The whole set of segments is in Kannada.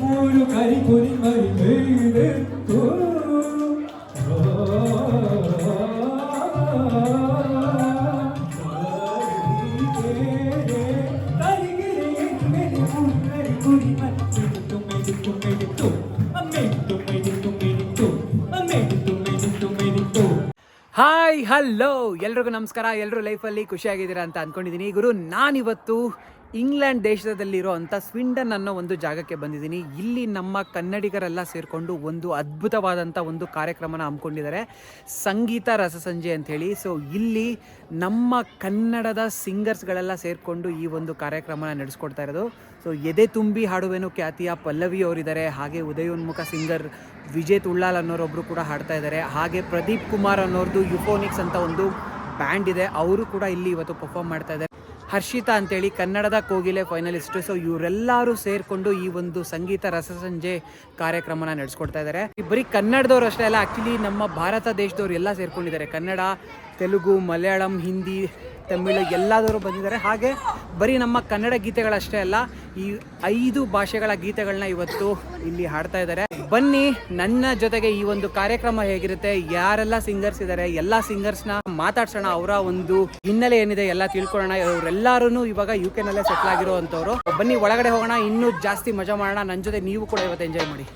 ಮೂರು ಕರಿ ಹಲೋ ಎಲ್ರಿಗೂ ನಮಸ್ಕಾರ. ಎಲ್ಲರೂ ಲೈಫಲ್ಲಿ ಖುಷಿಯಾಗಿದ್ದೀರಾ ಅಂತ ಅಂದ್ಕೊಂಡಿದ್ದೀನಿ ಗುರು ನಾನಿವತ್ತು ಇಂಗ್ಲೆಂಡ್ ದೇಶದಲ್ಲಿರೋ ಅಂಥ ಸ್ವಿಂಡನ್ ಅನ್ನೋ ಒಂದು ಜಾಗಕ್ಕೆ ಬಂದಿದ್ದೀನಿ. ಇಲ್ಲಿ ನಮ್ಮ ಕನ್ನಡಿಗರೆಲ್ಲ ಸೇರಿಕೊಂಡು ಒಂದು ಅದ್ಭುತವಾದಂಥ ಒಂದು ಕಾರ್ಯಕ್ರಮನ ಹಮ್ಮಿಕೊಂಡಿದ್ದಾರೆ. ಸಂಗೀತ ರಸಸಂಜೆ ಅಂಥೇಳಿ ಸೊ ಇಲ್ಲಿ ನಮ್ಮ ಕನ್ನಡದ ಸಿಂಗರ್ಸ್ಗಳೆಲ್ಲ ಸೇರಿಕೊಂಡು ಈ ಒಂದು ಕಾರ್ಯಕ್ರಮನ ನಡೆಸ್ಕೊಡ್ತಾ ಇರೋದು. ಸೊ ಎದೆ ತುಂಬಿ ಹಾಡುವೆನು ಖ್ಯಾತಿಯ ಪಲ್ಲವಿ ಅವರಿದ್ದಾರೆ ಹಾಗೆ ಉದಯೋನ್ಮುಖ ಸಿಂಗರ್ ವಿಜಯ್ ತುಳ್ಳಾಲ್ ಅನ್ನೋರೊಬ್ಬರು ಕೂಡ ಹಾಡ್ತಾ ಇದ್ದಾರೆ. ಹಾಗೆ ಪ್ರದೀಪ್ ಕುಮಾರ್ ಅನ್ನೋರ್ದು ಯುಫೋನಿಕ್ಸ್ ಅಂತ ಒಂದು ಬ್ಯಾಂಡ್ ಇದೆ. ಅವರು ಕೂಡ ಇಲ್ಲಿ ಇವತ್ತು ಪರ್ಫಾರ್ಮ್ ಮಾಡ್ತಾ ಇದ್ದಾರೆ. ಹರ್ಷಿತಾ ಅಂತೇಳಿ ಕನ್ನಡದ ಕೋಗಿಲೆ ಫೈನಲಿಸ್ಟ್ ಸೊ ಇವರೆಲ್ಲರೂ ಸೇರಿಕೊಂಡು ಈ ಒಂದು ಸಂಗೀತ ರಸಸಂಜೆ ಕಾರ್ಯಕ್ರಮನ ನಡೆಸ್ಕೊಡ್ತಾ ಇದ್ದಾರೆ. ಬರೀ ಕನ್ನಡದವ್ರು ಅಷ್ಟೇ ಅಲ್ಲ ಆ್ಯಕ್ಚುಲಿ ನಮ್ಮ ಭಾರತ ದೇಶದವ್ರು ಎಲ್ಲ ಸೇರ್ಕೊಂಡಿದ್ದಾರೆ. ಕನ್ನಡ, ತೆಲುಗು, ಮಲಯಾಳಂ, ಹಿಂದಿ ತಮಿಳು ಎಲ್ಲಾದರೂ ಬಂದಿದ್ದಾರೆ. ಹಾಗೆ ಬರೀ ನಮ್ಮ ಕನ್ನಡ ಗೀತೆಗಳಷ್ಟೇ ಅಲ್ಲ, ಈ ಐದು ಭಾಷೆಗಳ ಗೀತೆಗಳನ್ನ ಇವತ್ತು ಇಲ್ಲಿ ಹಾಡ್ತಾ ಇದ್ದಾರೆ. ಬನ್ನಿ, ನನ್ನ ಜೊತೆಗೆ ಈ ಒಂದು ಕಾರ್ಯಕ್ರಮ ಹೇಗಿರುತ್ತೆ, ಯಾರೆಲ್ಲ ಸಿಂಗರ್ಸ್ ಇದ್ದಾರೆ ಎಲ್ಲ ಸಿಂಗರ್ಸ್ನ ಮಾತಾಡ್ಸೋಣ, ಅವರ ಒಂದು ಹಿನ್ನೆಲೆ ಏನಿದೆ ಎಲ್ಲ ತಿಳ್ಕೊಳ್ಳೋಣ. ಇವರೆಲ್ಲರೂ ಇವಾಗ ಯು ಕೆನಲ್ಲೇ ಸೆಟ್ಲ್ ಆಗಿರೋ ಅಂಥವ್ರು ಬನ್ನಿ, ಒಳಗಡೆ ಹೋಗೋಣ, ಇನ್ನೂ ಜಾಸ್ತಿ ಮಜಾ ಮಾಡೋಣ. ನನ್ನ ಜೊತೆ ನೀವು ಕೂಡ ಇವತ್ತು ಎಂಜಾಯ್ ಮಾಡಿ.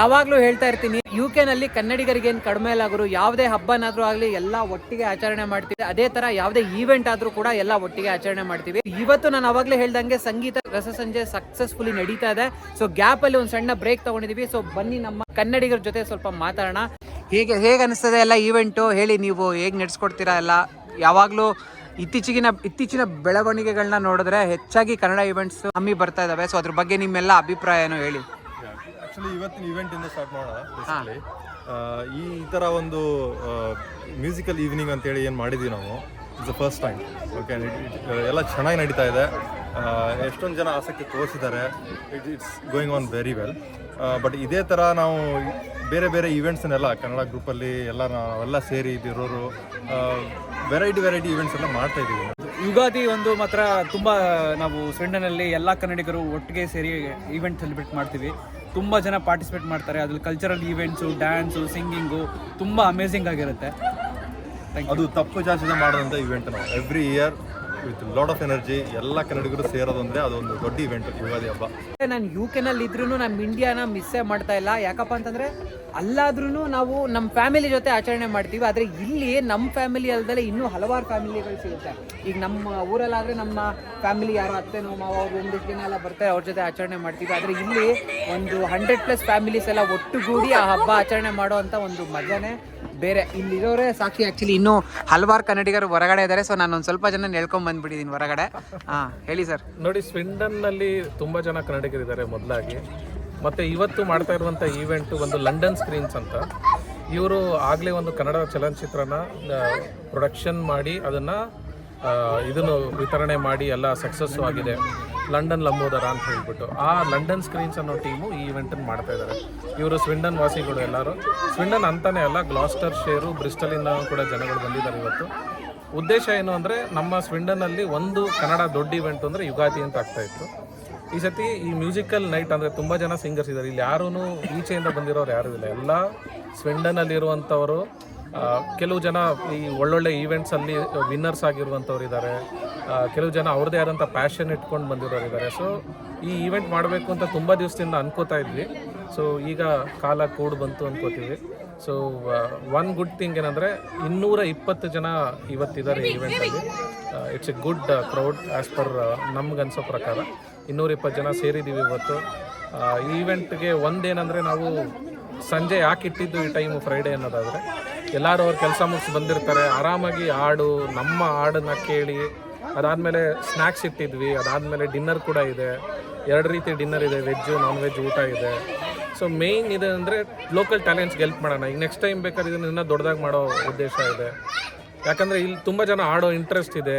ಯಾವಾಗಲೂ ಹೇಳ್ತಾ ಇರ್ತೀನಿ ಯು ನಲ್ಲಿ ಕನ್ನಡಿಗರಿಗೆ ಏನು ಕಡಿಮೆ ಇಲ್ಲ ಯಾವುದೇ ಹಬ್ಬನಾದ್ರೂ ಆಗಲಿ ಎಲ್ಲ ಒಟ್ಟಿಗೆ ಆಚರಣೆ ಮಾಡ್ತೀವಿ. ಅದೇ ತರ ಯಾವುದೇ ಈವೆಂಟ್ ಆದ್ರೂ ಕೂಡ ಎಲ್ಲ ಒಟ್ಟಿಗೆ ಆಚರಣೆ ಮಾಡ್ತೀವಿ. ಇವತ್ತು ನಾನು ಅವಾಗಲೇ ಹೇಳ್ದಂಗೆ ಸಂಗೀತ ರಸ ಸಂಜೆ ಸಕ್ಸಸ್ಫುಲಿ ನಡೀತಾ ಇದೆ. ಸೊ ಗ್ಯಾಪ್ ಅಲ್ಲಿ ಒಂದು ಸಣ್ಣ ಬ್ರೇಕ್ ತಗೊಂಡಿದೀವಿ. ಸೊ ಬನ್ನಿ ನಮ್ಮ ಕನ್ನಡಿಗರ ಜೊತೆ ಸ್ವಲ್ಪ ಮಾತಾಡೋಣ. ಹೇಗೆ ಹೇಗೆ ಅನಿಸ್ತದೆ ಎಲ್ಲ ಈವೆಂಟು ಹೇಳಿ ನೀವು ಹೇಗೆ ನಡೆಸ್ಕೊಡ್ತೀರಾ ಎಲ್ಲ? ಯಾವಾಗಲೂ ಇತ್ತೀಚಿಗಿನ, ಇತ್ತೀಚಿನ ಬೆಳವಣಿಗೆಗಳನ್ನ ನೋಡಿದ್ರೆ ಹೆಚ್ಚಾಗಿ ಕನ್ನಡ ಈವೆಂಟ್ಸ್ ಕಮ್ಮಿ ಬರ್ತಾ ಇದಾವೆ. ಸೊ ಅದ್ರ ಬಗ್ಗೆ ನಿಮ್ಮೆಲ್ಲ ಅಭಿಪ್ರಾಯನೂ ಹೇಳಿ. ಆಕ್ಚುಲಿ ಇವತ್ತಿನ ಇವೆಂಟ್ ಇಂದ ಸ್ಟಾರ್ಟ್ ಮಾಡೋಣ ಬೇಸಿಕಲಿ ಈ ಥರ ಒಂದು ಮ್ಯೂಸಿಕಲ್ ಈವ್ನಿಂಗ್ ಅಂತೇಳಿ ಏನು ಮಾಡಿದ್ದೀವಿ ನಾವು. It's the first time okay ಎಲ್ಲ ಚೆನ್ನಾಗಿ ನಡೀತಾ ಇದೆ. ಎಷ್ಟೊಂದು ಜನ ಆಸಕ್ತಿ ತೋರಿಸಿದ್ದಾರೆ. It it's going on very well but ಇದೇ ಥರ ನಾವು ಬೇರೆ ಬೇರೆ ಈವೆಂಟ್ಸನ್ನೆಲ್ಲ ಕನ್ನಡ ಗ್ರೂಪಲ್ಲಿ ಎಲ್ಲ ನಾವೆಲ್ಲ ಸೇರಿ ಇದಿರೋರು ವೆರೈಟಿ ವೆರೈಟಿ ಈವೆಂಟ್ಸ್ ಎಲ್ಲ ಮಾಡ್ತಾ ಇದ್ದೀವಿ ಯುಗಾದಿ ಒಂದು ಮಾತ್ರ ತುಂಬ ನಾವು ಸ್ವೀಡನಲ್ಲಿ ಎಲ್ಲ ಕನ್ನಡಿಗರು ಒಟ್ಟಿಗೆ ಸೇರಿ ಈವೆಂಟ್ ಸೆಲೆಬ್ರೇಟ್ ಮಾಡ್ತೀವಿ. ತುಂಬ ಜನ ಪಾರ್ಟಿಸಿಪೇಟ್ ಮಾಡ್ತಾರೆ. ಅದ್ರಲ್ಲಿ ಕಲ್ಚರಲ್ ಈವೆಂಟ್ಸು ಡ್ಯಾನ್ಸು ಸಿಂಗಿಂಗು ತುಂಬ ಅಮೇಝಿಂಗ್ ಆಗಿರುತ್ತೆ. ಅದು ತಪ್ಪು ಜಾಸ್ತಿ ಮಾಡೋದಂಥ ಇವೆಂಟ್ ನಾವು. Every year with lot of energy ಎಲ್ಲ ಕನ್ನಡಿಗರು ಸೇರೋದು ಅಂದರೆ ಅದೊಂದು ದೊಡ್ಡ ಇವೆಂಟ್ ಯುಗಾದಿ ಹಬ್ಬ. ನಾನು ಯು ಕೆನಲ್ಲಿ ಇದ್ರೂ ನಮ್ಮ ಇಂಡಿಯಾನ ಮಿಸ್ಸೇ ಮಾಡ್ತಾ ಇಲ್ಲ. ಯಾಕಪ್ಪ ಅಂತಂದ್ರೆ ಅಲ್ಲಾದ್ರೂ ನಾವು ನಮ್ಮ ಫ್ಯಾಮಿಲಿ ಜೊತೆ ಆಚರಣೆ ಮಾಡ್ತೀವಿ. ಆದರೆ ಇಲ್ಲಿ ನಮ್ಮ ಫ್ಯಾಮಿಲಿ ಅಲ್ಲದೆ ಇನ್ನೂ ಹಲವಾರು ಫ್ಯಾಮಿಲಿಗಳು ಸಿಗುತ್ತೆ. ಈಗ ನಮ್ಮ ಊರಲ್ಲಾದರೆ ನಮ್ಮ ಫ್ಯಾಮಿಲಿ ಯಾರೋ ಅತ್ತೆನೋ ಮಾವ ಅವ್ರು ಒಂದಿಷ್ಟು ಜನ ಎಲ್ಲ ಬರ್ತಾರೆ, ಅವ್ರ ಜೊತೆ ಆಚರಣೆ ಮಾಡ್ತೀವಿ. ಆದರೆ ಇಲ್ಲಿ ಒಂದು ಹಂಡ್ರೆಡ್ ಪ್ಲಸ್ ಫ್ಯಾಮಿಲೀಸ್ ಎಲ್ಲ ಒಟ್ಟುಗೂಡಿ ಆ ಹಬ್ಬ ಆಚರಣೆ ಮಾಡೋ ಅಂತ ಒಂದು ಮಜಾನೇ ಬೇರೆ. ಇಲ್ಲಿರೋರೇ ಸಾಕ್ಷಿ. ಆ್ಯಕ್ಚುಲಿ ಇನ್ನೂ ಹಲವಾರು ಕನ್ನಡಿಗರು ಹೊರಗಡೆ ಇದ್ದಾರೆ. ಸೊ ನಾನು ಒಂದು ಸ್ವಲ್ಪ ಜನ ಹೇಳ್ಕೊಂಡ್ ಬಂದ್ಬಿಟ್ಟಿದ್ದೀನಿ ಹೊರಗಡೆ. ಹಾ, ಹೇಳಿ ಸರ್. ನೋಡಿ, ಸ್ವಿಂಡನ್ನಲ್ಲಿ ತುಂಬ ಜನ ಕನ್ನಡಿಗರಿದ್ದಾರೆ ಮೊದಲಾಗಿ. ಮತ್ತು ಇವತ್ತು ಮಾಡ್ತಾ ಇರುವಂಥ ಈವೆಂಟು ಒಂದು ಲಂಡನ್ ಸ್ಕ್ರೀನ್ಸ್ ಅಂತ. ಇವರು ಆಗಲೇ ಒಂದು ಕನ್ನಡ ಚಲನಚಿತ್ರನ ಪ್ರೊಡಕ್ಷನ್ ಮಾಡಿ ಅದನ್ನು ಇದನ್ನು ವಿತರಣೆ ಮಾಡಿ ಎಲ್ಲ ಸಕ್ಸಸ್ಸು ಆಗಿದೆ. ಲಂಡನ್ ಲಂಬೋದರ ಅಂತ ಹೇಳ್ಬಿಟ್ಟು. ಆ ಲಂಡನ್ ಸ್ಕ್ರೀನ್ಸ್ ಅನ್ನೋ ಟೀಮು ಈ ಇವೆಂಟನ್ನು ಮಾಡ್ತಾ ಇದ್ದಾರೆ ಇವರು ಸ್ವಿಂಡನ್ ವಾಸಿಗಳು ಎಲ್ಲರೂ. ಸ್ವಿಂಡನ್ ಅಂತಾನೆ ಅಲ್ಲ, ಗ್ಲಾಸ್ಟರ್ ಶೇರು, ಬ್ರಿಸ್ಟಲಿಂದ ಕೂಡ ಜನಗಳು ಬಂದಿದ್ದಾರೆ ಇವತ್ತು. ಉದ್ದೇಶ ಏನು ಅಂದರೆ ನಮ್ಮ ಸ್ವಿಂಡನಲ್ಲಿ ಒಂದು ಕನ್ನಡ ದೊಡ್ಡ ಇವೆಂಟ್ ಅಂದರೆ ಯುಗಾದಿ ಅಂತ ಆಗ್ತಾ ಇತ್ತು. ಈ ಸತಿ ಈ ಮ್ಯೂಸಿಕಲ್ ನೈಟ್ ಅಂದರೆ ತುಂಬ ಜನ ಸಿಂಗರ್ಸ್ ಇದ್ದಾರೆ ಇಲ್ಲಿ ಯಾರೂ ಈಚೆಯಿಂದ ಬಂದಿರೋರು ಯಾರೂ ಇಲ್ಲ. ಎಲ್ಲ ಸ್ವಿಂಡನಲ್ಲಿರುವಂಥವರು ಕೆಲವು ಜನ ಈ ಒಳ್ಳೊಳ್ಳೆ ಈವೆಂಟ್ಸಲ್ಲಿ ವಿನ್ನರ್ಸ್ ಆಗಿರುವಂಥವ್ರು ಇದ್ದಾರೆ ಕೆಲವು ಜನ ಅವ್ರದ್ದೇ ಆದಂಥ ಪ್ಯಾಷನ್ ಇಟ್ಕೊಂಡು ಬಂದಿರೋರು ಇದ್ದಾರೆ ಸೊ ಈ ಈವೆಂಟ್ ಮಾಡಬೇಕು ಅಂತ ತುಂಬ ದಿವಸದಿಂದ ಅನ್ಕೋತಾ ಇದ್ವಿ. ಸೊ ಈಗ ಕಾಲ ಕೂಡು ಬಂತು ಅನ್ಕೋತೀವಿ. ಸೊ ಒನ್ ಗುಡ್ ಥಿಂಗ್ ಏನಂದರೆ ಇನ್ನೂರ ಇಪ್ಪತ್ತು ಜನ ಇವತ್ತಿದ್ದಾರೆ ಈವೆಂಟಲ್ಲಿ it's a good crowd as per ನಮ್ಗನ್ಸೋ ಪ್ರಕಾರ. ಇನ್ನೂರ ಇಪ್ಪತ್ತು ಜನ ಸೇರಿದ್ದೀವಿ ಇವತ್ತು. ಈ ಈವೆಂಟ್ಗೆ ಒಂದೇನಂದರೆ ನಾವು ಸಂಜೆ ಯಾಕೆ ಇಟ್ಟಿದ್ದು ಈ ಟೈಮು ಫ್ರೈಡೇ ಅನ್ನೋದಾದರೆ, ಎಲ್ಲರೂ ಅವ್ರು ಕೆಲಸ ಮುಗಿಸಿ ಬಂದಿರ್ತಾರೆ, ಆರಾಮಾಗಿ ಹಾಡು, ನಮ್ಮ ಹಾಡನ್ನ ಕೇಳಿ, ಅದಾದಮೇಲೆ ಸ್ನ್ಯಾಕ್ಸ್ ಇಟ್ಟಿದ್ವಿ, ಅದಾದಮೇಲೆ ಡಿನ್ನರ್ ಕೂಡ ಇದೆ. ಎರಡು ರೀತಿ ಡಿನ್ನರ್ ಇದೆ ವೆಜ್ಜು ನಾನ್ ವೆಜ್ ಊಟ ಇದೆ. ಸೊ ಮೇಯ್ನ್ ಇದೆ ಅಂದರೆ ಲೋಕಲ್ ಟ್ಯಾಲೆಂಟ್ಸ್ಗೆ ಹೆಲ್ಪ್ ಮಾಡೋಣ. ಈಗ ನೆಕ್ಸ್ಟ್ ಟೈಮ್ ಬೇಕಾದ್ರೆ ಇದನ್ನ ಇನ್ನೂ ದೊಡ್ಡದಾಗಿ ಮಾಡೋ ಉದ್ದೇಶ ಇದೆ. ಯಾಕಂದರೆ ಇಲ್ಲಿ ತುಂಬ ಜನ ಆಡೋ ಇಂಟ್ರೆಸ್ಟ್ ಇದೆ.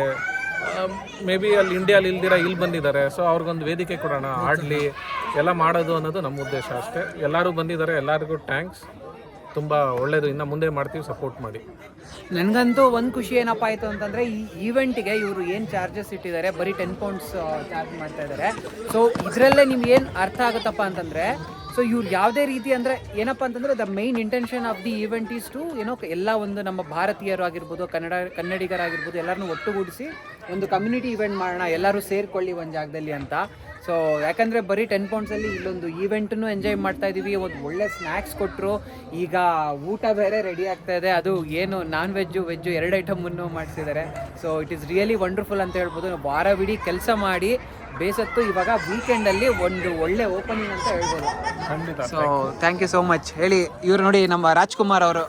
ಮೇ ಬಿ ಅಲ್ಲಿ ಇಂಡಿಯಾಲಿ ಇಲ್ದಿರ ಇಲ್ಲಿ ಬಂದಿದ್ದಾರೆ. ಸೊ ಅವ್ರಿಗೊಂದು ವೇದಿಕೆ ಕೊಡೋಣ, ಆಡಲಿ, ಎಲ್ಲ ಮಾಡೋದು ಅನ್ನೋದು ನಮ್ಮ ಉದ್ದೇಶ ಅಷ್ಟೇ. ಎಲ್ಲರೂ ಬಂದಿದ್ದಾರೆ, ಎಲ್ಲರಿಗೂ ಥ್ಯಾಂಕ್ಸ್ ತುಂಬ ಒಳ್ಳೆಯದು ಇನ್ನು ಮುಂದೆ ಮಾಡ್ತೀವಿ ಸಪೋರ್ಟ್ ಮಾಡಿ. ನನಗಂತೂ ಒಂದು ಖುಷಿ ಏನಪ್ಪ ಆಯಿತು ಅಂತಂದರೆ, ಈ ಈವೆಂಟಿಗೆ ಇವರು ಏನು ಚಾರ್ಜಸ್ ಇಟ್ಟಿದ್ದಾರೆ, ಬರೀ ಟೆನ್ ಪೌಂಡ್ಸ್ ಚಾರ್ಜ್ ಮಾಡ್ತಾ ಇದ್ದಾರೆ. ಸೊ ಇದರಲ್ಲೇ ನಿಮ್ಗೆ ಏನು ಅರ್ಥ ಆಗುತ್ತಪ್ಪ ಅಂತಂದರೆ ಸೊ ಇವ್ರು ಯಾವುದೇ ರೀತಿ ಅಂದರೆ ಏನಪ್ಪ ಅಂತಂದರೆ the main intention of the event is to ಏನೋ ಎಲ್ಲ ಒಂದು ನಮ್ಮ ಭಾರತೀಯರು ಆಗಿರ್ಬೋದು, ಕನ್ನಡ, ಕನ್ನಡಿಗರಾಗಿರ್ಬೋದು ಎಲ್ಲರನ್ನೂ ಒಟ್ಟುಗೂಡಿಸಿ ಒಂದು ಕಮ್ಯುನಿಟಿ ಇವೆಂಟ್ ಮಾಡೋಣ, ಎಲ್ಲರೂ ಸೇರಿಕೊಳ್ಳಿ ಒಂದು ಜಾಗದಲ್ಲಿ ಅಂತ. ಸೊ ಯಾಕಂದರೆ ಬರೀ ಟೆನ್ ಪೌಂಡ್ಸಲ್ಲಿ ಇಲ್ಲೊಂದು ಈವೆಂಟನ್ನು ಎಂಜಾಯ್ ಮಾಡ್ತಾ ಇದ್ದೀವಿ ಒಂದು ಒಳ್ಳೆ ಸ್ನ್ಯಾಕ್ಸ್ ಕೊಟ್ಟರು ಈಗ ಊಟ ಬೇರೆ ರೆಡಿ ಆಗ್ತಾ ಇದೆ, ಅದು ಏನು ನಾನ್ ವೆಜ್ಜು ವೆಜ್ಜು ಎರಡು ಐಟಮನ್ನು ಮಾಡಿಸಿದ್ದಾರೆ so it is really wonderful ಅಂತ ಹೇಳ್ಬೋದು. ವಾರವಿಡೀ ಕೆಲಸ ಮಾಡಿ ಬೇಸತ್ತು ಇವಾಗ ವೀಕೆಂಡಲ್ಲಿ ಒಂದು ಒಳ್ಳೆ ಓಪನಿಂಗ್ ಅಂತ ಹೇಳ್ಬೋದು. ಖಂಡಿತ. So thank you so much ಹೇಳಿ ಇವ್ರು ನೋಡಿ ನಮ್ಮ ರಾಜ್ಕುಮಾರ್ ಅವರು.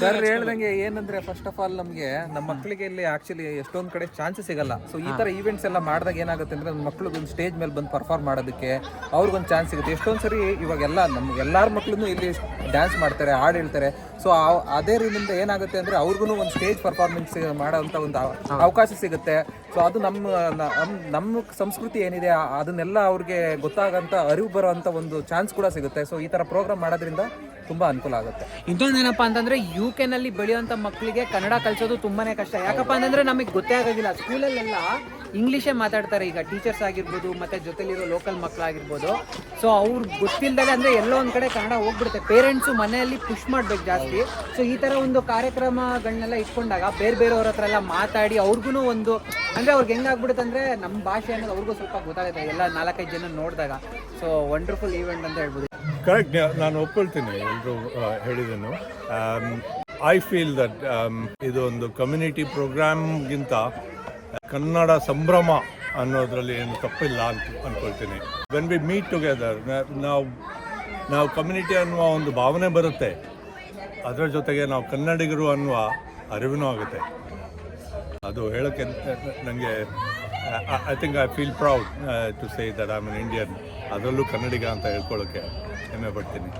ಸರ್ ಹೇಳ್ದಂಗೆ ಏನಂದ್ರೆ ಫಸ್ಟ್ ಆಫ್ ಆಲ್ ನಮಗೆ ನಮ್ಮ ಮಕ್ಕಳಿಗೆ ಇಲ್ಲಿ ಆಕ್ಚುಲಿ ಎಷ್ಟೊಂದ್ ಕಡೆ ಚಾನ್ಸಸ್ ಸಿಗಲ್ಲ. ಸೊ ಈ ತರ ಈವೆಂಟ್ಸ್ ಎಲ್ಲ ಮಾಡಿದಾಗ ಏನಾಗುತ್ತೆ ಅಂದ್ರೆ ನಮ್ಮ ಮಕ್ಕಳು ಒಂದು ಸ್ಟೇಜ್ ಮೇಲೆ ಬಂದು ಪರ್ಫಾರ್ಮ್ ಮಾಡೋದಕ್ಕೆ ಅವ್ರಿಗೊಂದು ಚಾನ್ಸ್ ಸಿಗುತ್ತೆ. ಎಷ್ಟೊಂದ್ ಸರಿ ಇವಾಗೆಲ್ಲ ನಮ್ಗೆ ಎಲ್ಲಾರ ಮಕ್ಕಳು ಇಲ್ಲಿ ಡ್ಯಾನ್ಸ್ ಮಾಡ್ತಾರೆ ಹಾಡು ಹೇಳ್ತಾರೆ. ಸೊ ಅದೇ ರೀತಿಯಿಂದ ಏನಾಗುತ್ತೆ ಅಂದ್ರೆ ಅವ್ರಿಗೂ ಒಂದು ಸ್ಟೇಜ್ ಪರ್ಫಾರ್ಮೆನ್ಸ್ ಮಾಡೋಂಥ ಒಂದು ಅವಕಾಶ ಸಿಗುತ್ತೆ. ಸೊ ಅದು ನಮ್ಮ ನಮ್- ನಮ್ಮ ಸಂಸ್ಕೃತಿ ಏನಿದೆ ಅದನ್ನೆಲ್ಲ ಅವ್ರಿಗೆ ಗೊತ್ತಾಗಂತ ಅರಿವು ಬರೋಂಥ ಒಂದು ಚಾನ್ಸ್ ಕೂಡ ಸಿಗುತ್ತೆ. ಸೊ ಈ ತರ ಪ್ರೋಗ್ರಾಮ್ ಮಾಡೋದ್ರಿಂದ ತುಂಬಾ ಅನುಕೂಲ ಆಗುತ್ತೆ. ಇನ್ನೊಂದೇನಪ್ಪ ಅಂತಂದ್ರೆ ಯು ಕೆನಲ್ಲಿ ಬೆಳೆಯುವಂಥ ಮಕ್ಕಳಿಗೆ ಕನ್ನಡ ಕಲಿಸೋದು ತುಂಬಾನೇ ಕಷ್ಟ. ಯಾಕಪ್ಪ ಅಂತಂದ್ರೆ ನಮಗೆ ಗೊತ್ತೇ ಆಗೋದಿಲ್ಲ. ಸ್ಕೂಲಲ್ಲೆಲ್ಲ ಇಂಗ್ಲೀಷೇ ಮಾತಾಡ್ತಾರೆ. ಈಗ ಟೀಚರ್ಸ್ ಆಗಿರ್ಬೋದು, ಮತ್ತೆ ಜೊತೆಲಿರೋ ಲೋಕಲ್ ಮಕ್ಕಳಾಗಿರ್ಬೋದು ಸೊ ಅವ್ರು ಗೊತ್ತಿಲ್ದಾಗ ಅಂದ್ರೆ ಎಲ್ಲೋ ಒಂದ್ ಕಡೆ ಕನ್ನಡ ಹೋಗ್ಬಿಡುತ್ತೆ. ಪೇರೆಂಟ್ಸು ಮನೆಯಲ್ಲಿ ಪುಷ್ ಮಾಡ್ಬೇಕು ಜಾಸ್ತಿ. ಸೊ ಈ ತರ ಒಂದು ಕಾರ್ಯಕ್ರಮಗಳನ್ನೆಲ್ಲ ಇಟ್ಕೊಂಡಾಗ ಬೇರೆ ಬೇರೆಯವ್ರ ಹತ್ರ ಎಲ್ಲ ಮಾತಾಡಿ ಅವ್ರಿಗೂ ಒಂದು, ಅಂದ್ರೆ ಅವ್ರಿಗೆ ಹೆಂಗಾಗ್ಬಿಡುತ್ತೆ ಅಂದ್ರೆ ನಮ್ಮ ಭಾಷೆ ಅನ್ನೋದು ಅವ್ರಿಗೂ ಸ್ವಲ್ಪ ಗೊತ್ತಾಗುತ್ತೆ. ಎಲ್ಲ ನಾಲ್ಕೈದು ಜನ ನೋಡಿದಾಗ. ಸೊ ವಂಡರ್ಫುಲ್ ಈವೆಂಟ್ ಅಂತ ಹೇಳ್ಬೋದು. ಕರೆಕ್ಟ್ ನಾನು ಒಪ್ಕೊಳ್ತೀನಿ ಎಲ್ಲರೂ ಹೇಳಿದನು ಐ ಫೀಲ್ ದಟ್ ಇದು ಒಂದು ಕಮ್ಯುನಿಟಿ ಪ್ರೋಗ್ರಾಮ್ಗಿಂತ ಕನ್ನಡ ಸಂಭ್ರಮ ಅನ್ನೋದ್ರಲ್ಲಿ ಏನು ತಪ್ಪಿಲ್ಲ ಅಂತ ಅಂದ್ಕೊಳ್ತೀನಿ ವೆನ್ ವಿ ಮೀಟ್ ಟುಗೆದರ್ ನಾವು ನಾವು ಕಮ್ಯುನಿಟಿ ಅನ್ನುವ ಒಂದು ಭಾವನೆ ಬರುತ್ತೆ. ಅದರ ಜೊತೆಗೆ ನಾವು ಕನ್ನಡಿಗರು ಅನ್ನುವ ಅರಿವಿನೂ ಆಗುತ್ತೆ. ಅದು ಹೇಳೋಕ್ಕೆ ನನಗೆ I think I feel proud to say that I am an Indian ಅದರಲ್ಲೂ ಕನ್ನಡಿಗ ಅಂತ ಹೇಳ್ಕೊಳ್ಳೋಕ್ಕೆ ಹೆಮ್ಮೆ ಪಡ್ತೀನಿ.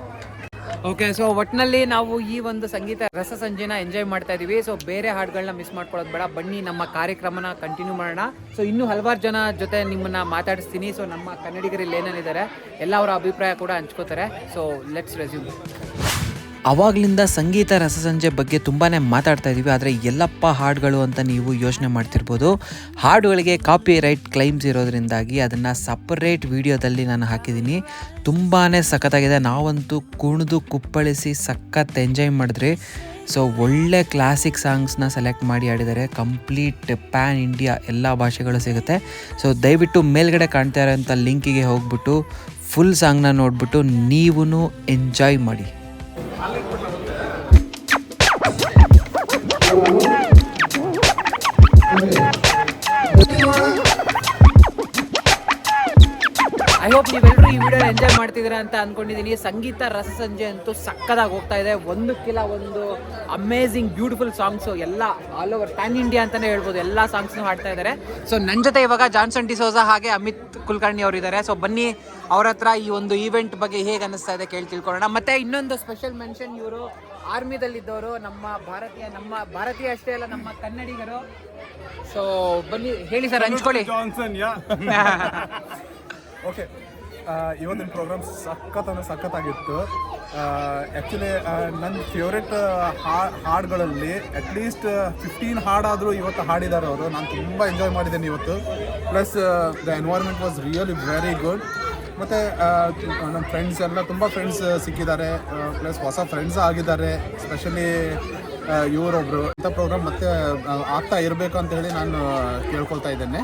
ಓಕೆ ಸೊ ಒಟ್ಟಿನಲ್ಲಿ ನಾವು ಈ ಒಂದು ಸಂಗೀತ ರಸ ಸಂಜೆನ ಎಂಜಾಯ್ ಮಾಡ್ತಾ ಇದೀವಿ. ಸೊ ಬೇರೆ ಹಾಡುಗಳನ್ನ ಮಿಸ್ ಮಾಡ್ಕೊಳ್ಳೋದು ಬೇಡ. ಬನ್ನಿ, ನಮ್ಮ ಕಾರ್ಯಕ್ರಮನ ಕಂಟಿನ್ಯೂ ಮಾಡೋಣ. ಸೊ ಇನ್ನೂ ಹಲವಾರು ಜನ ಜೊತೆ ನಿಮ್ಮನ್ನ ಮಾತಾಡಿಸ್ತೀನಿ. ಸೊ ನಮ್ಮ ಕನ್ನಡಿಗರಲ್ಲಿ ಏನೇನಿದ್ದಾರೆ, ಎಲ್ಲ ಅವರ ಅಭಿಪ್ರಾಯ ಕೂಡ ಹಂಚ್ಕೋತಾರೆ. ಸೊ ಲೆಟ್ಸ್ ರೆಸ್ಯೂಮ್ ಅವಾಗ್ಲಿಂದ ಸಂಗೀತ ರಸಸಂಜೆ ಬಗ್ಗೆ ತುಂಬಾ ಮಾತಾಡ್ತಾ ಇದ್ದೀವಿ ಆದರೆ ಎಲ್ಲಪ್ಪ ಹಾಡುಗಳು ಅಂತ ನೀವು ಯೋಚನೆ ಮಾಡ್ತಿರ್ಬೋದು. ಹಾಡುಗಳಿಗೆ ಕಾಪಿ ರೈಟ್ ಕ್ಲೈಮ್ಸ್ ಇರೋದ್ರಿಂದಾಗಿ ಅದನ್ನು ಸಪರೇಟ್ ವಿಡಿಯೋದಲ್ಲಿ ನಾನು ಹಾಕಿದ್ದೀನಿ. ತುಂಬಾ ಸಖತ್ತಾಗಿದೆ. ನಾವಂತೂ ಕುಣಿದು ಕುಪ್ಪಳಿಸಿ ಸಖತ್ ಎಂಜಾಯ್ ಮಾಡಿದ್ರಿ. ಸೊ ಒಳ್ಳೆ ಕ್ಲಾಸಿಕ್ ಸಾಂಗ್ಸ್ನ ಸೆಲೆಕ್ಟ್ ಮಾಡಿ ಆಡಿದ್ದಾರೆ ಕಂಪ್ಲೀಟ್ ಪ್ಯಾನ್ ಇಂಡಿಯಾ ಎಲ್ಲ ಭಾಷೆಗಳು ಸಿಗುತ್ತೆ. ಸೊ ದಯವಿಟ್ಟು ಮೇಲ್ಗಡೆ ಕಾಣ್ತಾ ಇರೋಂಥ ಲಿಂಕಿಗೆ ಹೋಗ್ಬಿಟ್ಟು ಫುಲ್ ಸಾಂಗ್ನ ನೋಡ್ಬಿಟ್ಟು ನೀವೂ ಎಂಜಾಯ್ ಮಾಡಿ. Thank you. ಐ ಹೋಪ್ ನೀವೆಲ್ಲರೂ ಈ ವಿಡಿಯೋ ಎಂಜಾಯ್ ಮಾಡ್ತಿದ್ದೀರಾ ಅಂತ ಅನ್ಕೊಂಡಿದ್ದೀನಿ. ಸಂಗೀತ ರಸ ಸಂಜೆ ಅಂತೂ ಸಕ್ಕದಾಗಿ ಹೋಗ್ತಾ ಇದೆ. ಒಂದಕ್ಕಿಲ್ಲ ಒಂದು ಅಮೇಝಿಂಗ್ ಬ್ಯೂಟಿಫುಲ್ ಸಾಂಗ್ಸು ಎಲ್ಲ ಆಲ್ ಓವರ್ ಪ್ಯಾನ್ ಇಂಡಿಯಾ ಅಂತಲೇ ಹೇಳ್ಬೋದು. ಎಲ್ಲ ಸಾಂಗ್ಸ್ನು ಹಾಡ್ತಾ ಇದ್ದಾರೆ. ಸೊ ನನ್ನ ಜೊತೆ ಇವಾಗ ಜಾನ್ಸನ್ ಡಿಸೋಜಾ ಹಾಗೆ ಅಮಿತ್ ಕುಲಕರ್ಣಿ ಅವರು ಇದ್ದಾರೆ. ಸೊ ಬನ್ನಿ ಅವ್ರ ಹತ್ರ ಈ ಒಂದು ಈವೆಂಟ್ ಬಗ್ಗೆ ಹೇಗೆ ಅನಿಸ್ತಾ ಇದೆ ಕೇಳಿ ತಿಳ್ಕೊಳ್ಳೋಣ. ಮತ್ತೆ ಇನ್ನೊಂದು ಸ್ಪೆಷಲ್ ಮೆನ್ಷನ್ ಇವರು ಆರ್ಮಿದಲ್ಲಿದ್ದವರು ನಮ್ಮ ಭಾರತೀಯ ನಮ್ಮ ಭಾರತೀಯ ಅಷ್ಟೇ ಅಲ್ಲ ನಮ್ಮ ಕನ್ನಡಿಗರು. ಸೊ ಬನ್ನಿ ಹೇಳಿ ಸರ್ ಹಂಚ್ಕೊಳ್ಳಿ. ಜಾನ್ಸನ್ ಯಾ ಓಕೆ ಇವತ್ತಿನ ಪ್ರೋಗ್ರಾಮ್ ಸಖತ್ ಅಂದರೆ ಸಖತ್ತಾಗಿತ್ತು ಆ್ಯಕ್ಚುಲಿ ನನ್ನ ಫೇವ್ರೆಟ್ ಹಾಡುಗಳಲ್ಲಿ ಅಟ್ಲೀಸ್ಟ್ ಫಿಫ್ಟೀನ್ ಹಾಡಾದರೂ ಇವತ್ತು ಹಾಡಿದ್ದಾರೆ ಅವರು. ನಾನು ತುಂಬ ಎಂಜಾಯ್ ಮಾಡಿದ್ದೇನೆ ಇವತ್ತು. Plus the environment was really very good ಮತ್ತು ನಮ್ಮ ಫ್ರೆಂಡ್ಸ್ ಎಲ್ಲ, ತುಂಬ ಫ್ರೆಂಡ್ಸ್ ಸಿಕ್ಕಿದ್ದಾರೆ. ಪ್ಲಸ್ ಹೊಸ ಫ್ರೆಂಡ್ಸ್ ಆಗಿದ್ದಾರೆ. ಸ್ಪೆಷಲಿ ಇವರೊಬ್ಬರು ಇಂಥ ಪ್ರೋಗ್ರಾಮ್ ಮತ್ತೆ ಆಗ್ತಾ ಇರಬೇಕು ಅಂತ ಹೇಳಿ ನಾನು ಕೇಳ್ಕೊಳ್ತಾ ಇದ್ದೇನೆ.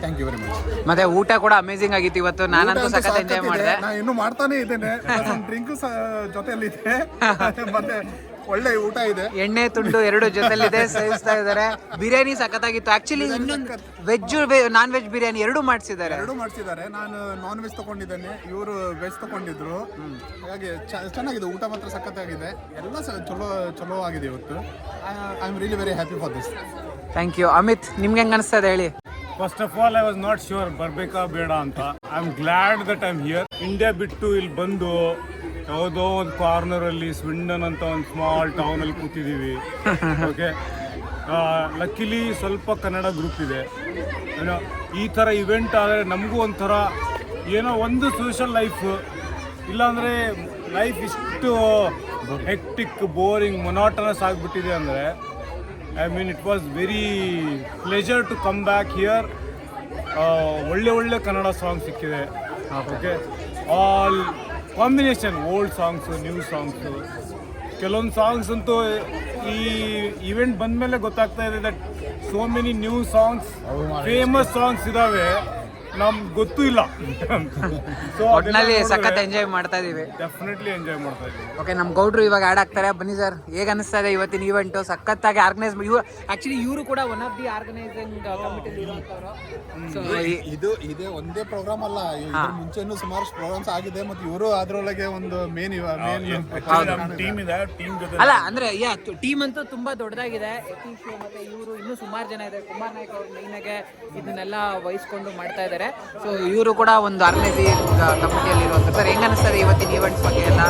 ಥ್ಯಾಂಕ್ ಯು ವೆರಿ ಮಚ್ ಮತ್ತೆ ಊಟ ಕೂಡ ಅಮೇಸಿಂಗ್ ಆಗಿತ್ತು ಇವತ್ತು. ನಾನಂತೂ ಸಖತ್ ಎಂಜಾಯ್ ಮಾಡಿದೆ. ನಾ ಇನ್ನು ಮಾಡ್ತಾನೆ ಇದ್ದೇನೆ. ಡ್ರಿಂಕ್ ಜೊತೆಯಲ್ಲಿದೆ. ಮತ್ತೆ ಒಳ್ಳೆ ಊಟ ಇದೆ. ಎಣ್ಣೆ ತುಂಡು ಎರಡು ಜೊತೆಲಿದೆ ಸೇವಿಸ್ತಾ ಇದ್ದಾರೆ. ಬಿರಿಯಾನಿ ಸಖತ್ತಾಗಿತ್ತು. ಆಕ್ಚುಲಿ ಇನ್ನೊಂದು ವೆಜ್ ನಾನ್ ವೆಜ್ ಬಿರಿಯಾನಿ ಎರಡು ಮಾಡಿಸಿದ್ದಾರೆ. ಎರಡು ಮಾಡಿಸಿದ್ದಾರೆ. ನಾನು ನಾನ್ ವೆಜ್ ತಗೊಂಡಿದ್ದೇನೆ. ಇವರು ವೆಜ್ ತಗೊಂಡಿದ್ರು. ಹಾಗೆ ಚ- ಚೆನ್ನಾಗಿದೆ. ಊಟ ಮಾತ್ರ ಸಖತ್ತಾಗಿದೆ. ಎಲ್ಲ ಚಲೋ ಚಲೋ ಆಗಿದೆ ಇವತ್ತು. I am really very happy for this thank you Amit ನಿಮ್ಗೆ ಹೆಂಗ್ ಅನಿಸ್ತದೆ ಇದೆ ಹೇಳಿ. First of all I was not sure ಬರ್ಬೇಕಾ ಬೇಡ ಅಂತ. I am glad that I am here India ಬಿಟ್ಟು ಇಲ್ಲಿ ಬಂದು ಯಾವುದೋ ಒಂದು ಕಾರ್ನರ್ ಅಲ್ಲಿ ಸ್ವಿಂಡನ್ ಅಂತ ಒಂದು ಸ್ಮಾಲ್ ಟೌನ್ ಅಲ್ಲಿ ಕೂತಿದ್ದೀವಿ. ಓಕೆ ಲಕ್ಕಿಲಿ ಸ್ವಲ್ಪ ಕನ್ನಡ ಗ್ರೂಪ್ ಇದೆ. ಏನೋ, ಈ ಥರ ಇವೆಂಟ್ ಆದರೆ ನಮಗೂ ಒಂಥರ ಏನೋ ಒಂದು ಸೋಷಲ್ ಲೈಫ್ ಇಲ್ಲಾಂದರೆ ಲೈಫ್ ಇಷ್ಟು ಹೆಕ್ಟಿಕ್ ಬೋರಿಂಗ್ ಮೊನಾಟನಸ್ ಆಗಿಬಿಟ್ಟಿದೆ ಅಂದರೆ I mean it was very pleasure to come back here ಒಳ್ಳೆ ಒಳ್ಳೆ ಕನ್ನಡ ಸಾಂಗ್ ಸಿಕ್ಕಿದೆ. Okay all combination old songs new songs. ಕೆಲವೊಂದು ಸಾಂಗ್ಸ್ ಅಂತೂ ಈ ಇವೆಂಟ್ ಬಂದಮೇಲೆ ಗೊತ್ತಾಗ್ತಾ ಇದೆ that so many new songs famous songs ಇದಾವೆ. ನಮ್ಗೆ ಗೊತ್ತೂ ಇಲ್ಲ. ಸೊ ಒಟ್ನಲ್ಲಿ ಸಖತ್ ಎಂಜಾಯ್ ಮಾಡ್ತಾ ಇದೀವಿ. ಡೆಫಿನೆಟ್ಲಿ ಎಂಜಾಯ್ ಮಾಡ್ತಾ ಇದೀವಿ. ಓಕೆ ನಮ್ಮ ಗೌಡ್ರು ಇವಾಗ ಆಡ್ ಆಗ್ತಾರೆ. ಬನ್ನಿ ಸರ್ ಹೇಗೆ ಅನಿಸ್ತಾ ಇದೆ ಇವತ್ತಿನ ಇವೆಂಟು ಸಖತ್ತಾಗಿ ಆರ್ಗನೈಸ್ ಇವ್ರು ಆಕ್ಚುಲಿ ಇವರು ಕೂಡ one of the organizing committee ಇದು ಇದೇ ಒಂದೇ ಪ್ರೋಗ್ರಾಮ್ ಅಲ್ಲ. ಇದ್ರ ಮುಂಚೆನೂ ಸುಮಾರು ಪ್ರೋಗ್ರಾಮ್ಸ್ ಆಗಿದೆ ಮತ್ತೆ ಇವರು ಅದ್ರೊಳಗೆ ಒಂದು ಮೇನ್ ಮೇನ್ ಟೀಮ್ ಇದೆ. ಟೀಮ್ ಜೊತೆ ಅಲ್ಲ ಅಂದ್ರೆ ಯಾ ಟೀಮ್ ಅಂತೂ ತುಂಬಾ ದೊಡ್ಡದಾಗಿದೆ. ಯತೀಶ್ ಮತ್ತೆ ಇವರು ಇನ್ನೂ ಸುಮಾರು ಜನ ಇದೆ. ಕುಮಾರ್ ನಾಯ್ಕ ಅವರು ಮೈನಾಗೆ ಇದನ್ನೆಲ್ಲ ವಹಿಸ್ಕೊಂಡು ಮಾಡ್ತಾ ಇದ್ದಾರೆ ಸೊ ಇವರು ಕೂಡ ಒಂದು ಆರ್ಗನೈಸಿಂಗ್ ಕಮಿಟಿಯಲ್ಲಿ ಇರುವಂತ ಸರ್ ಹೆಂಗ ಅನಿಸ್ತದೆ ಇವತ್ತಿನ ಈವೆಂಟ್ಸ್ ಬಗ್ಗೆ ಎಲ್ಲ?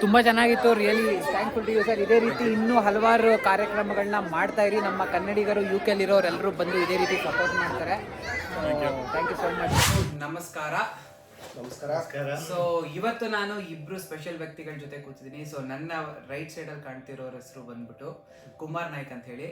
ತುಂಬ ಚೆನ್ನಾಗಿತ್ತು. Really thankful to you sir ಇದೇ ರೀತಿ ಇನ್ನೂ ಹಲವಾರು ಕಾರ್ಯಕ್ರಮಗಳನ್ನ ಮಾಡ್ತಾ ಇರಿ. ನಮ್ಮ ಕನ್ನಡಿಗರು ಯು ಕೆ ಇರೋರೆಲ್ಲರೂ ಬಂದು ಇದೇ ರೀತಿ ಸಪೋರ್ಟ್ ಮಾಡ್ತಾರೆ. ಥ್ಯಾಂಕ್ ಯು ಸೋ ಮಚ್ ನಮಸ್ಕಾರ. ನಮಸ್ಕಾರ. ಸೊ ಇವತ್ತು ನಾನು ಇಬ್ರು ಸ್ಪೆಷಲ್ ವ್ಯಕ್ತಿಗಳ ಜೊತೆ ಕೂತಿದ್ದೀನಿ. ಸೊ ನನ್ನ ರೈಟ್ ಸೈಡ್ ಅಲ್ಲಿ ಕಾಣ್ತಿರೋ ಹೆಸರು ಬಂದ್ಬಿಟ್ಟು ಕುಮಾರ್ ನಾಯ್ಕ್ ಅಂತ ಹೇಳಿ.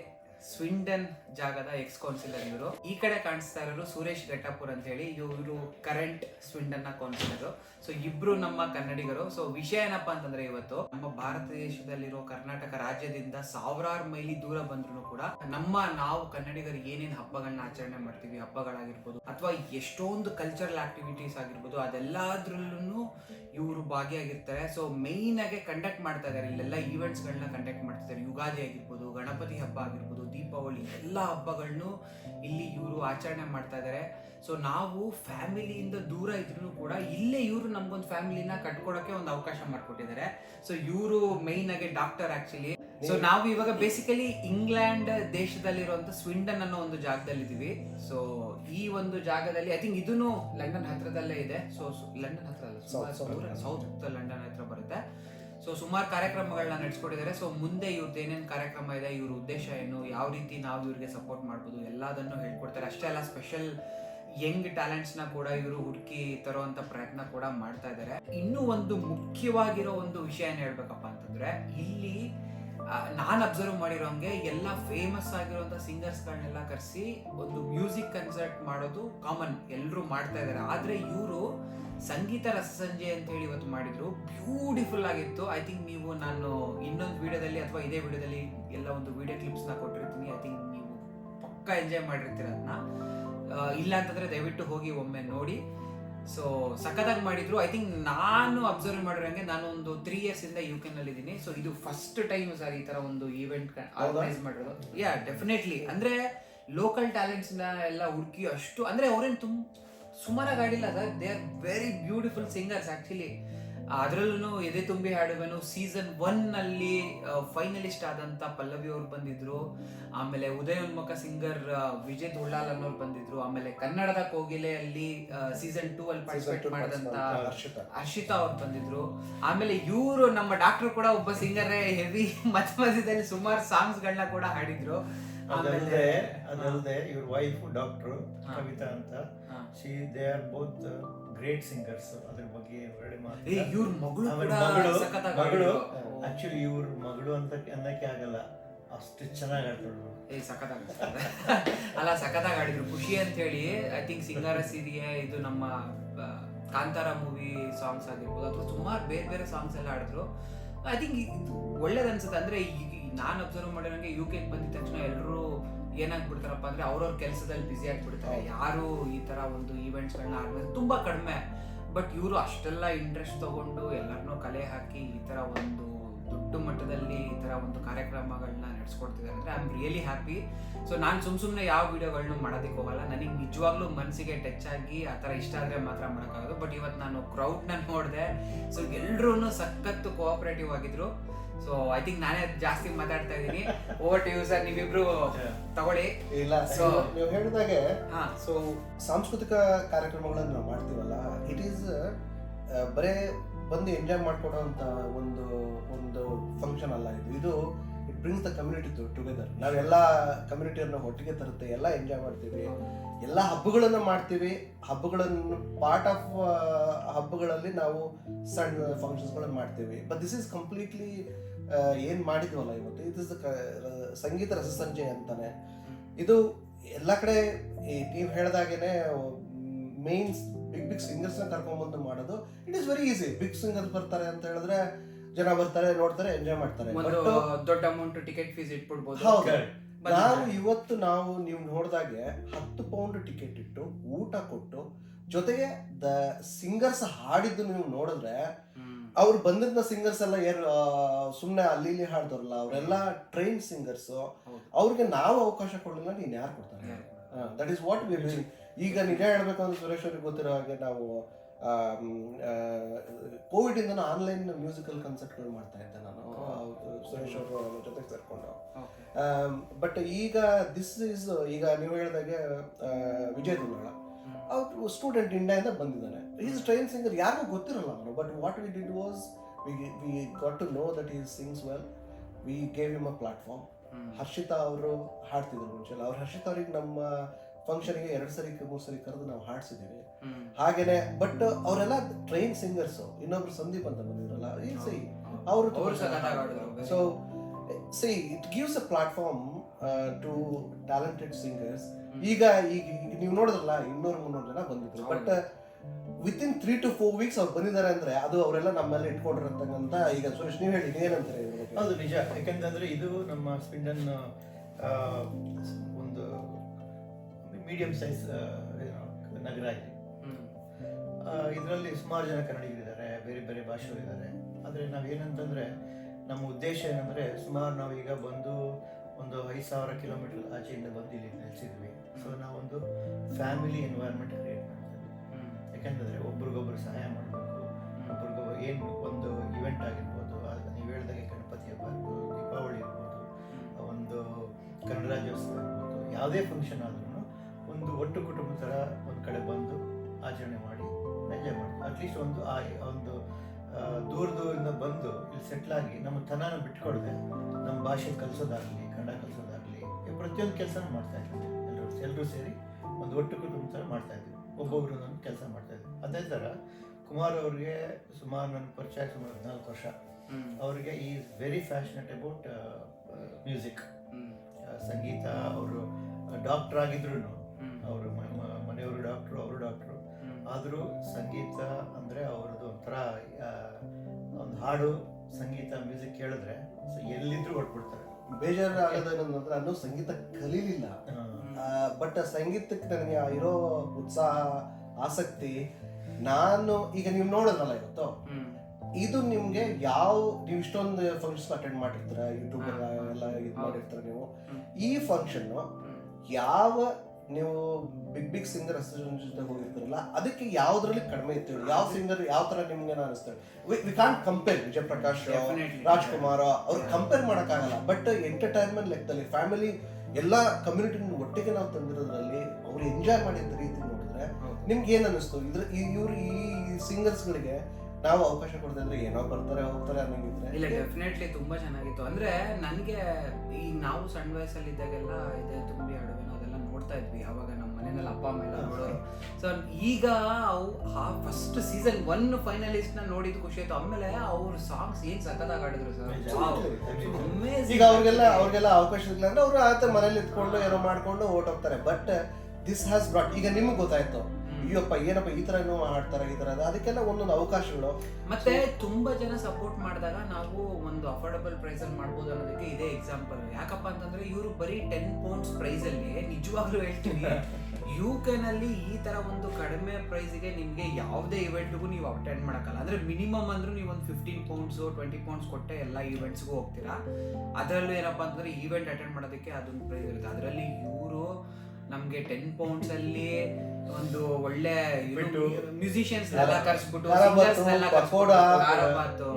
ಸ್ವಿಂಡನ್ ಜಾಗದ ಎಕ್ಸ್ ಕೌನ್ಸಿಲರ್ ಇವರು. ಈ ಕಡೆ ಕಾಣಿಸ್ತಾ ಇರೋರು ಸುರೇಶ್ ಘಟ್ಟಪುರ್ ಅಂತ ಹೇಳಿ. ಇವರು ಕರೆಂಟ್ ಸ್ವಿಂಡನ್ನ ಕೌನ್ಸಿಲರ್ ಸೊ ಇಬ್ರು ನಮ್ಮ ಕನ್ನಡಿಗರು. ಸೊ ವಿಷಯ ಏನಪ್ಪಾ ಅಂತಂದ್ರೆ ಇವತ್ತು ನಮ್ಮ ಭಾರತ ದೇಶದಲ್ಲಿರೋ ಕರ್ನಾಟಕ ರಾಜ್ಯದಿಂದ ಸಾವಿರಾರು ಮೈಲಿ ದೂರ ಬಂದ್ರು ಕೂಡ ನಮ್ಮ ನಾವು ಕನ್ನಡಿಗರು ಏನೇನ್ ಹಬ್ಬಗಳನ್ನ ಆಚರಣೆ ಮಾಡ್ತೀವಿ, ಹಬ್ಬಗಳಾಗಿರ್ಬೋದು, ಅಥವಾ ಎಷ್ಟೊಂದು ಕಲ್ಚರಲ್ ಆಕ್ಟಿವಿಟೀಸ್ ಆಗಿರ್ಬೋದು ಅದೆಲ್ಲದ್ರಲ್ಲೂ ಇವರು ಭಾಗಿಯಾಗಿರ್ತಾರೆ. ಸೊ ಮೇಯ್ನ್ ಆಗಿ ಕಂಡಕ್ಟ್ ಮಾಡ್ತಾ ಇದ್ದಾರೆ ಇಲ್ಲೆಲ್ಲ ಈವೆಂಟ್ಸ್ ಗಳನ್ನ ಕಂಡಕ್ಟ್ ಮಾಡ್ತಿದ್ದಾರೆ ಯುಗಾದಿ ಆಗಿರ್ಬೋದು, ಗಣಪತಿ ಹಬ್ಬ ಆಗಿರ್ಬೋದು, ದೀಪಾವಳಿ, ಎಲ್ಲ ಹಬ್ಬಗಳನ್ನು ಇಲ್ಲಿ ಇವರು ಆಚರಣೆ ಮಾಡ್ತಾ ಇದ್ದಾರೆ ಸೊ ನಾವು ಫ್ಯಾಮಿಲಿಯಿಂದ ದೂರ ಇದ್ರು ಕೂಡ ಇಲ್ಲೇ ಇವರು ನಮ್ಗೊಂದು ಫ್ಯಾಮಿಲಿನ ಕಟ್ಕೊಡಕ್ಕೆ ಒಂದು ಅವಕಾಶ ಮಾಡಿಕೊಟ್ಟಿದ್ದಾರೆ. ಸೊ ಇವರು ಮೈನ್ ಆಗಿ ಡಾಕ್ಟರ್ ಆಕ್ಚುಲಿ ಸೊ ನಾವು ಇವಾಗ ಬೇಸಿಕಲಿ ಇಂಗ್ಲೆಂಡ್ ದೇಶದಲ್ಲಿರುವಂತ ಸ್ವಿಂಡನ್ ಅನ್ನೋ ಒಂದು ಜಾಗದಲ್ಲಿ ಇದೀವಿ ಸೊ ಈ ಒಂದು ಜಾಗದಲ್ಲಿ ಐ ಥಿಂಕ್ ಇದೂ ಲಂಡನ್ ಹತ್ರದಲ್ಲೇ ಇದೆ. ಸೊ ಲಂಡನ್ ಹತ್ರ ಅಲ್ಲ ಸೌತ್ ಲಂಡನ್ ಹತ್ರ. ಬರುತ್ತೆ. ಸೊ ಸುಮಾರು ಕಾರ್ಯಕ್ರಮಗಳನ್ನ ನಡೆಸ್ಕೊಟ್ಟಿದ್ದಾರೆ. ಸೊ ಮುಂದೆ ಇವ್ರದ್ದು ಏನೇನು ಕಾರ್ಯಕ್ರಮ ಇದೆ ಇವ್ರ ಉದ್ದೇಶ ಏನು ಯಾವ ರೀತಿ ನಾವು ಇವ್ರಿಗೆ ಸಪೋರ್ಟ್ ಮಾಡ್ಬೋದು ಎಲ್ಲದನ್ನು ಹೇಳ್ಕೊಡ್ತಾರೆ. ಅಷ್ಟೇ ಅಲ್ಲ ಸ್ಪೆಷಲ್ ಯಂಗ್ ಟ್ಯಾಲೆಂಟ್ಸ್ನ ಕೂಡ ಇವರು ಹುಡುಕಿ ತರುವಂತ ಪ್ರಯತ್ನ ಕೂಡ ಮಾಡ್ತಾ ಇದ್ದಾರೆ ಇನ್ನೂ ಒಂದು ಮುಖ್ಯವಾಗಿರೋ ಒಂದು ವಿಷಯ ಏನ್ ಹೇಳ್ಬೇಕಪ್ಪ ಅಂತಂದ್ರೆ, ಇಲ್ಲಿ ನಾನು ಅಬ್ಸರ್ವ್ ಮಾಡಿರೋಂಗೆ ಎಲ್ಲ ಫೇಮಸ್ ಆಗಿರುವಂತ ಸಿಂಗರ್ಸ್ಗಳನ್ನೆಲ್ಲ ಕರೆಸಿ ಒಂದು ಮ್ಯೂಸಿಕ್ ಕನ್ಸರ್ಟ್ ಮಾಡೋದು ಕಾಮನ್ ಎಲ್ಲರೂ ಮಾಡ್ತಾ ಇದ್ದಾರೆ ಆದ್ರೆ ಇವರು ಸಂಗೀತ ರಸಸಂಜೆ ಅಂತ ಹೇಳಿ ಇವತ್ತು ಮಾಡಿದ್ರು. ಬ್ಯೂಟಿಫುಲ್ ಆಗಿತ್ತು. ಐ ಥಿಂಕ್ ನೀವು ನಾನು ಇನ್ನೊಂದು ವಿಡಿಯೋದಲ್ಲಿ ಅಥವಾ ಇದೇ ವಿಡಿಯೋದಲ್ಲಿ ಎಲ್ಲ ಒಂದು ವಿಡಿಯೋ ಕ್ಲಿಪ್ಸ್ನ ಕೊಟ್ಟಿರ್ತೀನಿ. ಐ ಥಿಂಕ್ ನೀವು ಪಕ್ಕ ಎಂಜಾಯ್ ಮಾಡಿರ್ತೀರ ಅದನ್ನ ಇಲ್ಲ ಅಂತಂದ್ರೆ ದಯವಿಟ್ಟು ಹೋಗಿ ಒಮ್ಮೆ ನೋಡಿ. ಸೊ ಸಖತ್ತಾಗಿ ಮಾಡಿದ್ರು. ಐ ಥಿಂಕ್ ನಾನು ಅಬ್ಸರ್ವ್ ಮಾಡಿರೋಂಗೆ ನಾನು ಒಂದು ತ್ರೀ ಇಯರ್ಸ್ ಇಂದ ಯು ಕೆ ನಲ್ಲಿ ಇದ್ದೀನಿ ಸೊ ಇದು ಫಸ್ಟ್ ಟೈಮ್ ಸರ್ ಈ ತರ ಒಂದು ಈವೆಂಟ್ ಆರ್ಗನೈಸ್ ಮಾಡಿರೋದು. ಯಾ ಡೆಫಿನೆಟ್ಲಿ ಅಂದ್ರೆ ಲೋಕಲ್ ಟ್ಯಾಲೆಂಟ್ಸ್ನ ಎಲ್ಲ ಹುಡುಕಿ ಅಷ್ಟು ಅಂದ್ರೆ ಅವ್ರೇನ್ ತುಂಬ ಸುಮಾರಾಗಿ ಆಡಿಲ್ಲ sir they are very beautiful singers actually ಅದರಲ್ಲೂ ಎದೆ ತುಂಬಿ ಹಾಡುವೆನು ಸೀಸನ್ ಒನ್ನಲ್ಲಿ ಫೈನಲಿಸ್ಟ್ ಆದಂತ ಪಲ್ಲವಿ ಅವ್ರು ಬಂದಿದ್ರು. ಆಮೇಲೆ ಉದಯೋನ್ಮುಖ ಸಿಂಗರ್ ವಿಜಯ್ ಧುಳ್ಳಾಲ್ ಅನ್ನೋರು ಬಂದಿದ್ರು. ಆಮೇಲೆ ಕನ್ನಡದ ಕೋಗಿಲೆಯಲ್ಲಿ ಸೀಸನ್ ಟೂ ಅಲ್ಲಿ ಪಾರ್ಟಿಸಿಪೇಟ್ ಮಾಡಿದಂತ ಹರ್ಷಿತಾ. ಅವ್ರು ಬಂದಿದ್ರು. ಆಮೇಲೆ ಇವರು ನಮ್ಮ ಡಾಕ್ಟರ್ ಕೂಡ ಒಬ್ಬ ಸಿಂಗರ್ ಹೆವಿ ಮಧ್ಯ ಮಧ್ಯದಲ್ಲಿ ಸುಮಾರು ಸಾಂಗ್ಸ್ ಗಳನ್ನ ಕೂಡ ಹಾಡಿದ್ರು. ಅದಲ್ಲದೆ ಅದಲ್ಲದೆ ಇವ್ರ ವೈಫ್ ಡಾಕ್ಟರ್. ಕವಿತಾ ಅಂತ. She they are both great singers ಅದ್ರ ಬಗ್ಗೆ ಮಾತು ಇವ್ರ ಮಗಳು. ಆಕ್ಚುಲಿ ಇವ್ರ ಮಗಳು ಅಂತ ಅನ್ನಕ್ಕೆ ಆಗಲ್ಲ. ಅಷ್ಟು ಚೆನ್ನಾಗಿ ಆಡ್ತಾಳು ಏ ಸಖತ್ತಾಗಿ ಅಲ್ಲ ಸಖತ್ತಾಗಿ ಆಡಿದ್ರು ಖುಷಿ ಅಂತ ಹೇಳಿ ಐ ಥಿಂಕ್ ಸಿಂಗಾರ ಸಿರಿಯೇ ಇದು ನಮ್ಮ ಕಾಂತಾರ ಮೂವಿ ಸಾಂಗ್ಸ್ ಆಗಿರ್ಬೋದು ಅಥವಾ ಸುಮಾರು ಬೇರೆ ಬೇರೆ ಸಾಂಗ್ಸ್ ಎಲ್ಲ ಆಡಿದ್ರು ಐ ಥಿಂಕ್ ಇದು ಒಳ್ಳೇದು ಅನ್ಸುತ್ತೆ. ಅಂದ್ರೆ ನಾನು ಅಬ್ಸರ್ವ್ ಮಾಡಿರೋಂಗೆ ಯು ಕೆ ಬಂದಿದ ತಕ್ಷಣ ಎಲ್ಲರೂ ಏನಾಗ್ಬಿಡ್ತಾರಪ್ಪ ಅಂದ್ರೆ ಅವ್ರವ್ರ ಕೆಲಸದಲ್ಲಿ ಬ್ಯುಸಿ ಆಗ್ಬಿಡ್ತಾರೆ. ಯಾರು ಈ ತರ ಒಂದು ಈವೆಂಟ್ಸ್ ಗಳನ್ನ ಆರ್ಗನೈಸ್ ತುಂಬಾ ಕಡಿಮೆ. ಬಟ್ ಇವರು ಅಷ್ಟೆಲ್ಲ ಇಂಟ್ರೆಸ್ಟ್ ತಗೊಂಡು ಎಲ್ಲರನ್ನೂ ಕಲೆ ಹಾಕಿ ಈ ತರ ಒಂದು ದೊಡ್ಡ ಮಟ್ಟದಲ್ಲಿ ಈ ಥರ ಒಂದು ಕಾರ್ಯಕ್ರಮಗಳನ್ನ ನಡೆಸ್ಕೊಡ್ತಿದ್ದಾರೆ. ಅಂದ್ರೆ I am really happy so ನಾನು ಸುಮ್ ಸುಮ್ಮನೆ ಯಾವ ವೀಡಿಯೋಗಳನ್ನೂ ಮಾಡೋದಕ್ಕೆ ಹೋಗಲ್ಲ. ನನಗೆ ನಿಜವಾಗ್ಲೂ ಮನಸ್ಸಿಗೆ ಟಚ್ ಆಗಿ ಆ ಥರ ಇಷ್ಟ ಆದರೆ ಮಾತ್ರ ಮಾಡೋಕ್ಕಾಗೋದು. ಬಟ್ ಇವತ್ತು ನಾನು ಕ್ರೌಡ್ನ ನೋಡಿದೆ. ಸೊ ಎಲ್ಲರೂ ಸಖತ್ತು ಕೋಆಪರೇಟಿವ್ ಆಗಿದ್ರು. ಸೊ ಐ ಥಿಂಕ್ ನಾನೇ ಜಾಸ್ತಿ ಮಾತಾಡ್ತಾ ಇದ್ದೀನಿ. ಓವರ್ ಟು ಯು ಸರ್ ನೀವಿಬ್ರು ತಗೊಳ್ಳಿ. ಇಲ್ಲ ಸೊ ನೀವು ಹೇಳಿದಾಗೆ ಹಾ. ಸೊ ಸಾಂಸ್ಕೃತಿಕ ಕಾರ್ಯಕ್ರಮಗಳನ್ನು ನಾವು ಮಾಡ್ತೀವಲ್ಲ ಇಟ್ ಈಸ್ ಬರೇ ಬಂದು ಎಂಜಾಯ್ ಮಾಡ್ಕೊಡೋಂಥ ಒಂದು ಒಂದು ಫಂಕ್ಷನ್ ಅಲ್ಲ ಇದು. ಇದು it brings the community together ನಾವೆಲ್ಲ ಕಮ್ಯುನಿಟಿಯನ್ನು ಒಟ್ಟಿಗೆ ತರುತ್ತೆ, ಎಲ್ಲ ಎಂಜಾಯ್ ಮಾಡ್ತೀವಿ, ಎಲ್ಲ ಹಬ್ಬಗಳನ್ನು ಮಾಡ್ತೀವಿ. ಹಬ್ಬಗಳನ್ನು ಪಾರ್ಟ್ ಆಫ್ ಹಬ್ಬಗಳಲ್ಲಿ ನಾವು ಸಣ್ಣ ಫಂಕ್ಷನ್ಸ್ಗಳನ್ನು ಮಾಡ್ತೀವಿ. ಬಟ್ ದಿಸ್ ಈಸ್ ಕಂಪ್ಲೀಟ್ಲಿ ಏನು ಮಾಡಿದ್ವಲ್ಲ ಇವತ್ತು? ಇದು ಇಸ್ ಸಂಗೀತ ರಸಸಂಜೆ ಅಂತಾನೆ. ಇದು ಎಲ್ಲ ಕಡೆ, ಈ ನೀವು ಹೇಳ್ದಾಗೇನೆ ಮೇನ್ಸ್ ಬಿಗ್ ಬಿಗ್ ಸಿಂಗರ್ಸ್ನ ಕರ್ಕೊಂಡ್ಬಂದು ಮಾಡೋದು it is very easy big singers ಬರ್ತಾರೆ ಅಂತ ಹೇಳಿದ್ರೆ ಜನ ಬರ್ತಾರೆ ನೋಡ್ತಾರೆ ಎಂಜಾಯ್ ಮಾಡ್ತಾರೆ. ಒಂದು ದೊಡ್ಡ ಅಮೌಂಟ್ ಟಿಕೆಟ್ ಫೀಸ್ ಇಟ್ಬಿಡ್ಬೋದು. ಹೌದು. ನಾವು ಇವತ್ತು ನಾವು ನೀವು ನೋಡಿದಾಗೆ ಹತ್ತು ಪೌಂಡ್ ಟಿಕೆಟ್ ಇಟ್ಟು ಊಟ ಕೊಟ್ಟು ಜೊತೆಗೆ ದ ಸಿಂಗರ್ಸ್ ಹಾಡಿದ್ದು ನೀವು ನೋಡಿದ್ರೆ. ಅವ್ರು ಬಂದಿದ್ದ ಸಿಂಗರ್ಸ್ ಎಲ್ಲ ಏನು ಸುಮ್ಮನೆ ಅಲ್ಲಿ ಇಲ್ಲಿ ಹಾಡ್ದವ್ರಲ್ಲ ಅವರೆಲ್ಲ ಟ್ರೈನ್ ಸಿಂಗರ್ಸ್. ಅವ್ರಿಗೆ ನಾವು ಅವಕಾಶ ಕೊಡಲಿಲ್ಲ ನೀನು ಯಾರು ಕೊಡ್ತಾರೆ? ದಟ್ ಈಸ್ ವಾಟ್ ವಿ ಈಗ ನಿಜ ಹೇಳ್ಬೇಕು ಅಂದ್ರೆ ಸುರೇಶ್ ಅವ್ರಿಗೆ ಗೊತ್ತಿರೋ ಹಾಗೆ ನಾವು ಕೋವಿಡ್ ಇಂದ ಆನ್ಲೈನ್ ಮ್ಯೂಸಿಕಲ್ ಕನ್ಸರ್ಟ್ಗಳು ಮಾಡ್ತಾ ಇದ್ದೆ ನಾನು. ಸುರೇಶ್ ಅವರು ಜೊತೆಗೆ ಸೇರ್ಕೊಂಡು. ಬಟ್ ಈಗ ದಿಸ್ ಇಸ್ ಈಗ ನೀವು ಹೇಳಿದಾಗೆ ವಿಜಯ್ ದುಲ್ಲಾಳ ಅವ್ರು ಸ್ಟೂಡೆಂಟ್ ಇಂದ ಬಂದಿದ್ದಾನೆ. ಈಸ್ ಟ್ರೈನ್ ಸಿಂಗರ್ ಯಾರಿಗೂ ಗೊತ್ತಿರಲ್ಲ ಅವನು but what we did was we we got to know that is sings well we gave him a platform Harshita ಅವರು ಹಾಡ್ತಿದ್ರು ಮುಂಚೆ ಅವ್ರು ಹರ್ಷಿತಾ ಅವ್ರಿಗೆ ನಮ್ಮ ಫಂಕ್ಷನ್ಗೆ ಎರಡು ಸರಿ ಮೂರು ಸರಿ ಕರೆದು ನಾವು ಹಾಡ್ಸಿದ್ದೀವಿ. ಹಾಗೇನೆ ಬಟ್ ಅವರೆಲ್ಲ ಟ್ರೈನ್ ಸಿಂಗರ್ಸ್ ಇನ್ನೊಬ್ರು ಸಂದೀಪ್ ಅಂತ ಬಂದಿದ್ರಲ್ಲ ಸಿ ಅವರು. So see it gives a platform to talented singers ಈಗ ಈಗ ನೀವು ನೋಡಿದ್ರಲ್ಲ ಇನ್ನೂರು ಮುನ್ನೂರು ಜನ ಬಂದಿದ್ರು. But with in three to four weeks ಅವ್ರು ಬಂದಿದ್ದಾರೆ ಅಂದ್ರೆ ಅದು ಅವರೆಲ್ಲ ನಮ್ಮಲ್ಲಿ ಇಟ್ಕೊಂಡಿರತಕ್ಕಂತ ಈಗ ಸುರೇಶ್ ನೀವು ಹೇಳಿ ಏನಂತಾರೆ? ಹೌದು ನಿಜ. ಯಾಕಂತಂದ್ರೆ ಇದು ನಮ್ಮ ಸ್ಪಿಂಡನ್ ಒಂದು ಮೀಡಿಯಂ ಸೈಜ್ ನಗರ ಹ್ಮ್. ಇದರಲ್ಲಿ ಸುಮಾರು ಜನ ಕನ್ನಡಿಗರಿದ್ದಾರೆ, ಬೇರೆ ಬೇರೆ ಇದ್ದಾರೆ. ಆದರೆ ನಾವೇನಂತಂದರೆ ನಮ್ಮ ಉದ್ದೇಶ ಏನಂದರೆ ಸುಮಾರು ನಾವು ಈಗ ಬಂದು ಒಂದು ಐದು ಸಾವಿರ ಕಿಲೋಮೀಟರ್ ಆಚೆಯಿಂದ ಬಂದು ಇಲ್ಲಿ ನೆಲೆಸಿದ್ವಿ. ಸೊ ನಾವೊಂದು ಫ್ಯಾಮಿಲಿ ಎನ್ವೈರ್ಮೆಂಟ್ ಕ್ರಿಯೇಟ್ ಮಾಡ್ತೀವಿ ಯಾಕೆಂತಂದರೆ ಒಬ್ರಿಗೊಬ್ರು ಸಹಾಯ ಮಾಡಬೇಕು, ಒಬ್ರಿಗೊಬ್ರು ಏನು ಒಂದು ಇವೆಂಟ್ ಆಗಿರ್ಬೋದು ನೀವು ಹೇಳ್ದಾಗೆ ಗಣಪತಿ ಹಬ್ಬ ಇರ್ಬೋದು, ದೀಪಾವಳಿ ಇರ್ಬೋದು ಒಂದು ಕನ್ನಡ ರಾಜ್ಯೋತ್ಸವ ಇರ್ಬೋದು, ಯಾವುದೇ ಫಂಕ್ಷನ್ ಆದ್ರೂ ಒಂದು ಒಟ್ಟು ಕುಟುಂಬ ಥರ ಒಂದು ಕಡೆ ಬಂದು ಆಚರಣೆ ಅಟ್ಲೀಸ್ಟ್ ಒಂದು ಆ ಒಂದು ದೂರ ದೂರದಿಂದ ಬಂದು ಇಲ್ಲಿ ಸೆಟ್ಲಾಗಿ ಆಗಿ ನಮ್ಮ ತನನ ಬಿಟ್ಕೊಡದೆ ನಮ್ಮ ಭಾಷೆ ಕಲಿಸೋದಾಗಲಿ ಕನ್ನಡ ಕಲಿಸೋದಾಗಲಿ ಪ್ರತಿಯೊಂದು ಕೆಲಸನೂ ಮಾಡ್ತಾ ಇದ್ದೀವಿ ಎಲ್ಲರೂ ಎಲ್ಲರೂ ಸೇರಿ ಒಂದು ಒಟ್ಟು ಕುಟುಂಬ ಥರ ಮಾಡ್ತಾ ಇದ್ದೀವಿ ಒಬ್ಬೊಬ್ಬರು ನಾನು ಕೆಲಸ ಮಾಡ್ತಾ ಇದ್ದೀವಿ ಅದೇ ಥರ ಕುಮಾರ್ ಅವ್ರಿಗೆ ಸುಮಾರು ನನ್ನ ಪರಿಚಯ ಸುಮಾರು ಹದಿನಾಲ್ಕು ವರ್ಷ. ಅವರಿಗೆ ಅವರಿಗೆ is very passionate about music ಸಂಗೀತ ಅವರು ಡಾಕ್ಟರ್ ಆಗಿದ್ರು ಅವರು ಮನೆಯವರು ಡಾಕ್ಟ್ರು ಅವರು ಡಾಕ್ಟ್ರು. ಆದರೂ ಸಂಗೀತ ಅಂದರೆ ಅವ್ರದ್ದು ಒಂಥರ ಒಂದು ಹಾಡು ಸಂಗೀತ ಮ್ಯೂಸಿಕ್ ಕೇಳಿದ್ರೆ ಸೊ ಎಲ್ಲಿದ್ರೂ ಹೊಟ್ಬಿಡ್ತಾರೆ ಬೇಜಾರು ಆಗದ ನಾನು ಸಂಗೀತ ಕಲೀಲಿಲ್ಲ. ಬಟ್ ಸಂಗೀತಕ್ಕೆ ನನಗೆ ಇರೋ ಉತ್ಸಾಹ ಆಸಕ್ತಿ ನಾನು ಈಗ ನೀವು ನೋಡೋದಲ್ಲ ಇವತ್ತು ಇದು ನಿಮ್ಗೆ ಯಾವ ನೀವು ಇಷ್ಟೊಂದು ಫಂಕ್ಷನ್ ಅಟೆಂಡ್ ಮಾಡಿರ್ತೀರ? ಯೂಟ್ಯೂಬ್ ಎಲ್ಲ ಇದು ಮಾಡಿರ್ತೀರ ನೀವು? ಈ ಫಂಕ್ಷನ್ ಯಾವ ನೀವು ಬಿಗ್ ಬಿಗ್ ಸಿಂಗರ್ ಜೊತೆ ಹೋಗಿರ್ತೀರಲ್ಲ ಅದಕ್ಕೆ ಯಾವ್ದ್ರಲ್ಲಿ ಕಡಿಮೆ ಇತ್ತು? ಯಾವ ಸಿಂಗರ್ ಯಾವ ತರ ನಿಮ್ಗೆ ಅನಿಸ್ತಾರೆ we can't compare Vijay Prakash. Rajkumar ಅವ್ರು ಕಂಪೇರ್ ಆಗಲ್ಲ ಬಟ್ ಎಂಟರ್ಟೈನ್ಮೆಂಟ್ ಲೆಕ್ಕದಲ್ಲಿ ಫ್ಯಾಮಿಲಿ ಎಲ್ಲ ಕಮ್ಯುನಿಟಿ ಒಟ್ಟಿಗೆ ನಾವು ತಂದಿರೋದ್ರಲ್ಲಿ ಅವ್ರು ಎಂಜಾಯ್ ಮಾಡಿದ ರೀತಿ ನೋಡಿದ್ರೆ ನಿಮ್ಗೆ ಏನ್ ಅನಿಸ್ತು? ಇದ್ರ ಇವ್ರು ಈ ಸಿಂಗರ್ಸ್ಗಳಿಗೆ ನಾವು ಅವಕಾಶ ಕೊಡ್ತಾ ಏನೋ ಬರ್ತಾರೆ ಹೋಗ್ತಾರೆ ಅನ್ನಂಗಿದ್ರೆ? ಇಲ್ಲ ಡೆಫಿನೆಟ್ಲಿ ತುಂಬಾ ಚೆನ್ನಾಗಿತ್ತು. ಅಂದ್ರೆ ನನಗೆ ಈ ನಾವು ಸಣ್ಣ ವಯಸ್ಸಲ್ಲಿ ಇದ್ದಾಗೆಲ್ಲ ಇದೆ ತುಂಬಿ ಅದೆಲ್ಲ ನೋಡ್ತಾ ಇದ್ವಿ. ಅವಾಗ ನಮ್ಮ ಮನೆಯಲ್ಲಿ ಅಪ್ಪ ಅಮ್ಮ ಎಲ್ಲ ನೋಡೋರು. ಸೊ ಈಗ ಅವು ಆ ಫಸ್ಟ್ ಸೀಸನ್ ಒನ್ ಫೈನಲಿಸ್ಟ್ನ ನೋಡಿದ್ ಖುಷಿ ಆಯ್ತು. ಆಮೇಲೆ ಅವ್ರ ಸಾಂಗ್ಸ್ ಏನ್ ಸಖತ್ತಾಗಿ ಆಡಿದ್ರು ಸರ್ ಈಗ ಅವ್ರಿಗೆಲ್ಲ ಅವ್ರಿಗೆಲ್ಲ ಅವಕಾಶ ಇಲ್ಲ ಅಂದ್ರೆ ಅವ್ರು ಆತ ಮನೇಲಿ ಇತ್ಕೊಂಡು ಏನೋ ಮಾಡ್ಕೊಂಡು ಓಟ್ ಹೋಗ್ತಾರೆ. ಬಟ್ ದಿಸ್ ಹ್ಯಾಸ್ ಬ್ರಾಟ್ ಈಗ ನಿಮ್ಗೆ ಗೊತ್ತಾಯ್ತು. ಅಯ್ಯಪ್ಪ ಏನಪ್ಪ ಈ ತರ ಏನೋ ಆಡ್ತಾರೆ ಈ ತರ ಅದಕ್ಕೆಲ್ಲ ಒಂದೊಂದು ಅವಕಾಶಗಳು. ಮತ್ತೆ ತುಂಬಾ ಜನ ಸಪೋರ್ಟ್ ಮಾಡಿದಾಗ ನಾವು ಒಂದು ಅಫೋರ್ಡಬಲ್ ಪ್ರೈಸ್ ಅಲ್ಲಿ ಮಾಡ್ಬೋದು ಅನ್ನೋದಕ್ಕೆ ಇದೇ ಎಕ್ಸಾಂಪಲ್ ಯಾಕಪ್ಪ ಅಂತಂದ್ರೆ ಇವರು ಬರೀ ಟೆನ್ ಪೌಂಡ್ಸ್ ಪ್ರೈಸ್ ಅಲ್ಲಿ ನಿಜವಾಗ್ಲೂ ಹೇಳ್ತೀನಿ ಯು ನಲ್ಲಿ ಈ ತರ ಒಂದು ಕಡಿಮೆ ಪ್ರೈಸ್ಗೆ ನಿಮ್ಗೆ ಯಾವುದೇ ಇವೆಂಟ್ಗೂ ನೀವು ಅಟೆಂಡ್ ಮಾಡಕ್ಕಲ್ಲ. ಅಂದ್ರೆ ಮಿನಿಮಮ್ ಅಂದ್ರೂ ನೀವು ಒಂದು ಫಿಫ್ಟೀನ್ ಪೌಂಡ್ಸ್ ಟ್ವೆಂಟಿ ಪೌಂಡ್ಸ್ ಕೊಟ್ಟೆ ಎಲ್ಲ ಈವೆಂಟ್ಸ್ಗೂ ಹೋಗ್ತೀರಾ. ಅದರಲ್ಲೂ ಏನಪ್ಪ ಅಂತಂದ್ರೆ ಈವೆಂಟ್ ಅಟೆಂಡ್ ಮಾಡೋದಕ್ಕೆ ಅದೊಂದು ಪ್ರೈಸ್ ಇರುತ್ತೆ. ಅದರಲ್ಲಿ ಇವರು ನಮ್ಗೆ ಟೆನ್ ಪೌಂಡ್ಸ್ ಅಲ್ಲಿ ಒಂದು ಒಳ್ಳೆ ಮ್ಯೂಸಿಷಿಯನ್ಸ್ ಎಲ್ಲ ಕರ್ಸ್ಬಿಟ್ಟು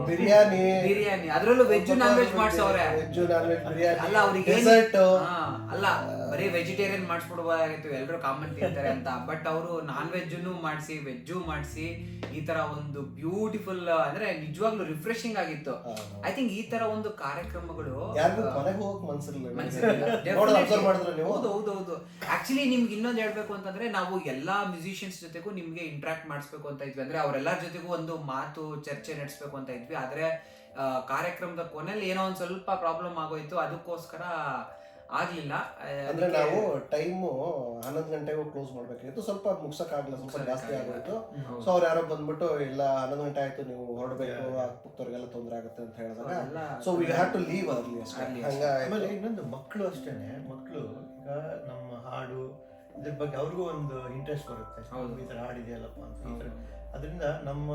ಬಿರಿಯಾನಿ. ಬಿರಿಯಾನಿ. ಅದ್ರಲ್ಲೂ veg non veg ಮಾಡ್ಸವ್ರೆ. Veg non veg biryani. ಅಲ್ಲ ಅವ್ರಿಗೆ ಡೆಸರ್ಟ್ ಹಾ, ಅಲ್ಲ ಬರೀ ವೆಜಿಟೇರಿಯನ್ ಮಾಡಿಸ್ಬಿಡ್ಬೋದಾಗಿತ್ತು ಎಲ್ಲರೂ ಕಾಮನ್ ತಿಂತಾರೆ ಅಂತ. ಬಟ್ ಅವರು ನಾನ್ ವೆಜ್ಜನ್ನು ಮಾಡಿಸಿ ವೆಜ್ಜು ಮಾಡಿಸಿ ಈ ತರ ಒಂದು ಬ್ಯೂಟಿಫುಲ್ ಅಂದ್ರೆ ನಿಜವಾಗ್ಲೂ ರಿಫ್ರೆಶಿಂಗ್ ಆಗಿತ್ತು. ಐ ಥಿಂಕ್ ಈ ತರ ಒಂದು ಕಾರ್ಯಕ್ರಮಗಳು ಹೌದು ಹೌದು ಹೌದು. ಆಕ್ಚುಲಿ ನಿಮ್ಗೆ ಇನ್ನೊಂದು ಹೇಳ್ಬೇಕು ಅಂತಂದ್ರೆ ನಾವು ಎಲ್ಲಾ ಮ್ಯೂಸಿಷಿಯನ್ಸ್ ಜೊತೆಗೂ ನಿಮ್ಗೆ ಇಂಟ್ರಾಕ್ಟ್ ಮಾಡಿಸ್ಬೇಕು ಅಂತ ಇದ್ವಿ. ಅಂದ್ರೆ ಅವರೆಲ್ಲರ ಜೊತೆಗೂ ಒಂದು ಮಾತು ಚರ್ಚೆ ನಡೆಸ್ಬೇಕು ಅಂತ ಇದ್ವಿ. ಆದ್ರೆ ಕಾರ್ಯಕ್ರಮದ ಕೊನೆಯಲ್ಲಿ ಏನೋ ಒಂದ್ ಸ್ವಲ್ಪ ಪ್ರಾಬ್ಲಮ್ ಆಗೋಯ್ತು. ಅದಕ್ಕೋಸ್ಕರ ಆಗ್ಲಿಲ್ಲ. ಅಂದ್ರೆ ನಾವು ಟೈಮು ಹನ್ನೊಂದು ಗಂಟೆಗೂ ಕ್ಲೋಸ್ ಮಾಡ್ಬೇಕಾಗಿತ್ತು ಸ್ವಲ್ಪ ಮುಗ್ಸಕ್ ಆಗ್ಲಿಲ್ಲ ಸ್ವಲ್ಪ ಜಾಸ್ತಿ ಆಗೋಯ್ತು. ಸೊ ಅವ್ರು ಯಾರೋ ಬಂದ್ಬಿಟ್ಟು ಇಲ್ಲ ಹನ್ನೊಂದು ಗಂಟೆ ಆಯ್ತು ನೀವು ಹೊರಡಬೇಕು ಅಕ್ಕಪಕ್ಕದವ್ರಿಗೆಲ್ಲ ತೊಂದರೆ ಆಗುತ್ತೆ ಅಂತ ಹೇಳಿದಾಗ so we have to leave early ಆಮೇಲೆ ಇನ್ನೊಂದು ಮಕ್ಕಳು ಅಷ್ಟೇನೆ ಮಕ್ಕಳು ಈಗ ನಮ್ಮ ಹಾಡು ಇದ್ರ ಬಗ್ಗೆ ಅವ್ರಿಗೂ ಒಂದು ಇಂಟ್ರೆಸ್ಟ್ ಬರುತ್ತೆ. ಈ ಥರ ಹಾಡಿದೆಯಲ್ಲಪ್ಪ ಅಂತ. ಅದರಿಂದ ನಮ್ಮ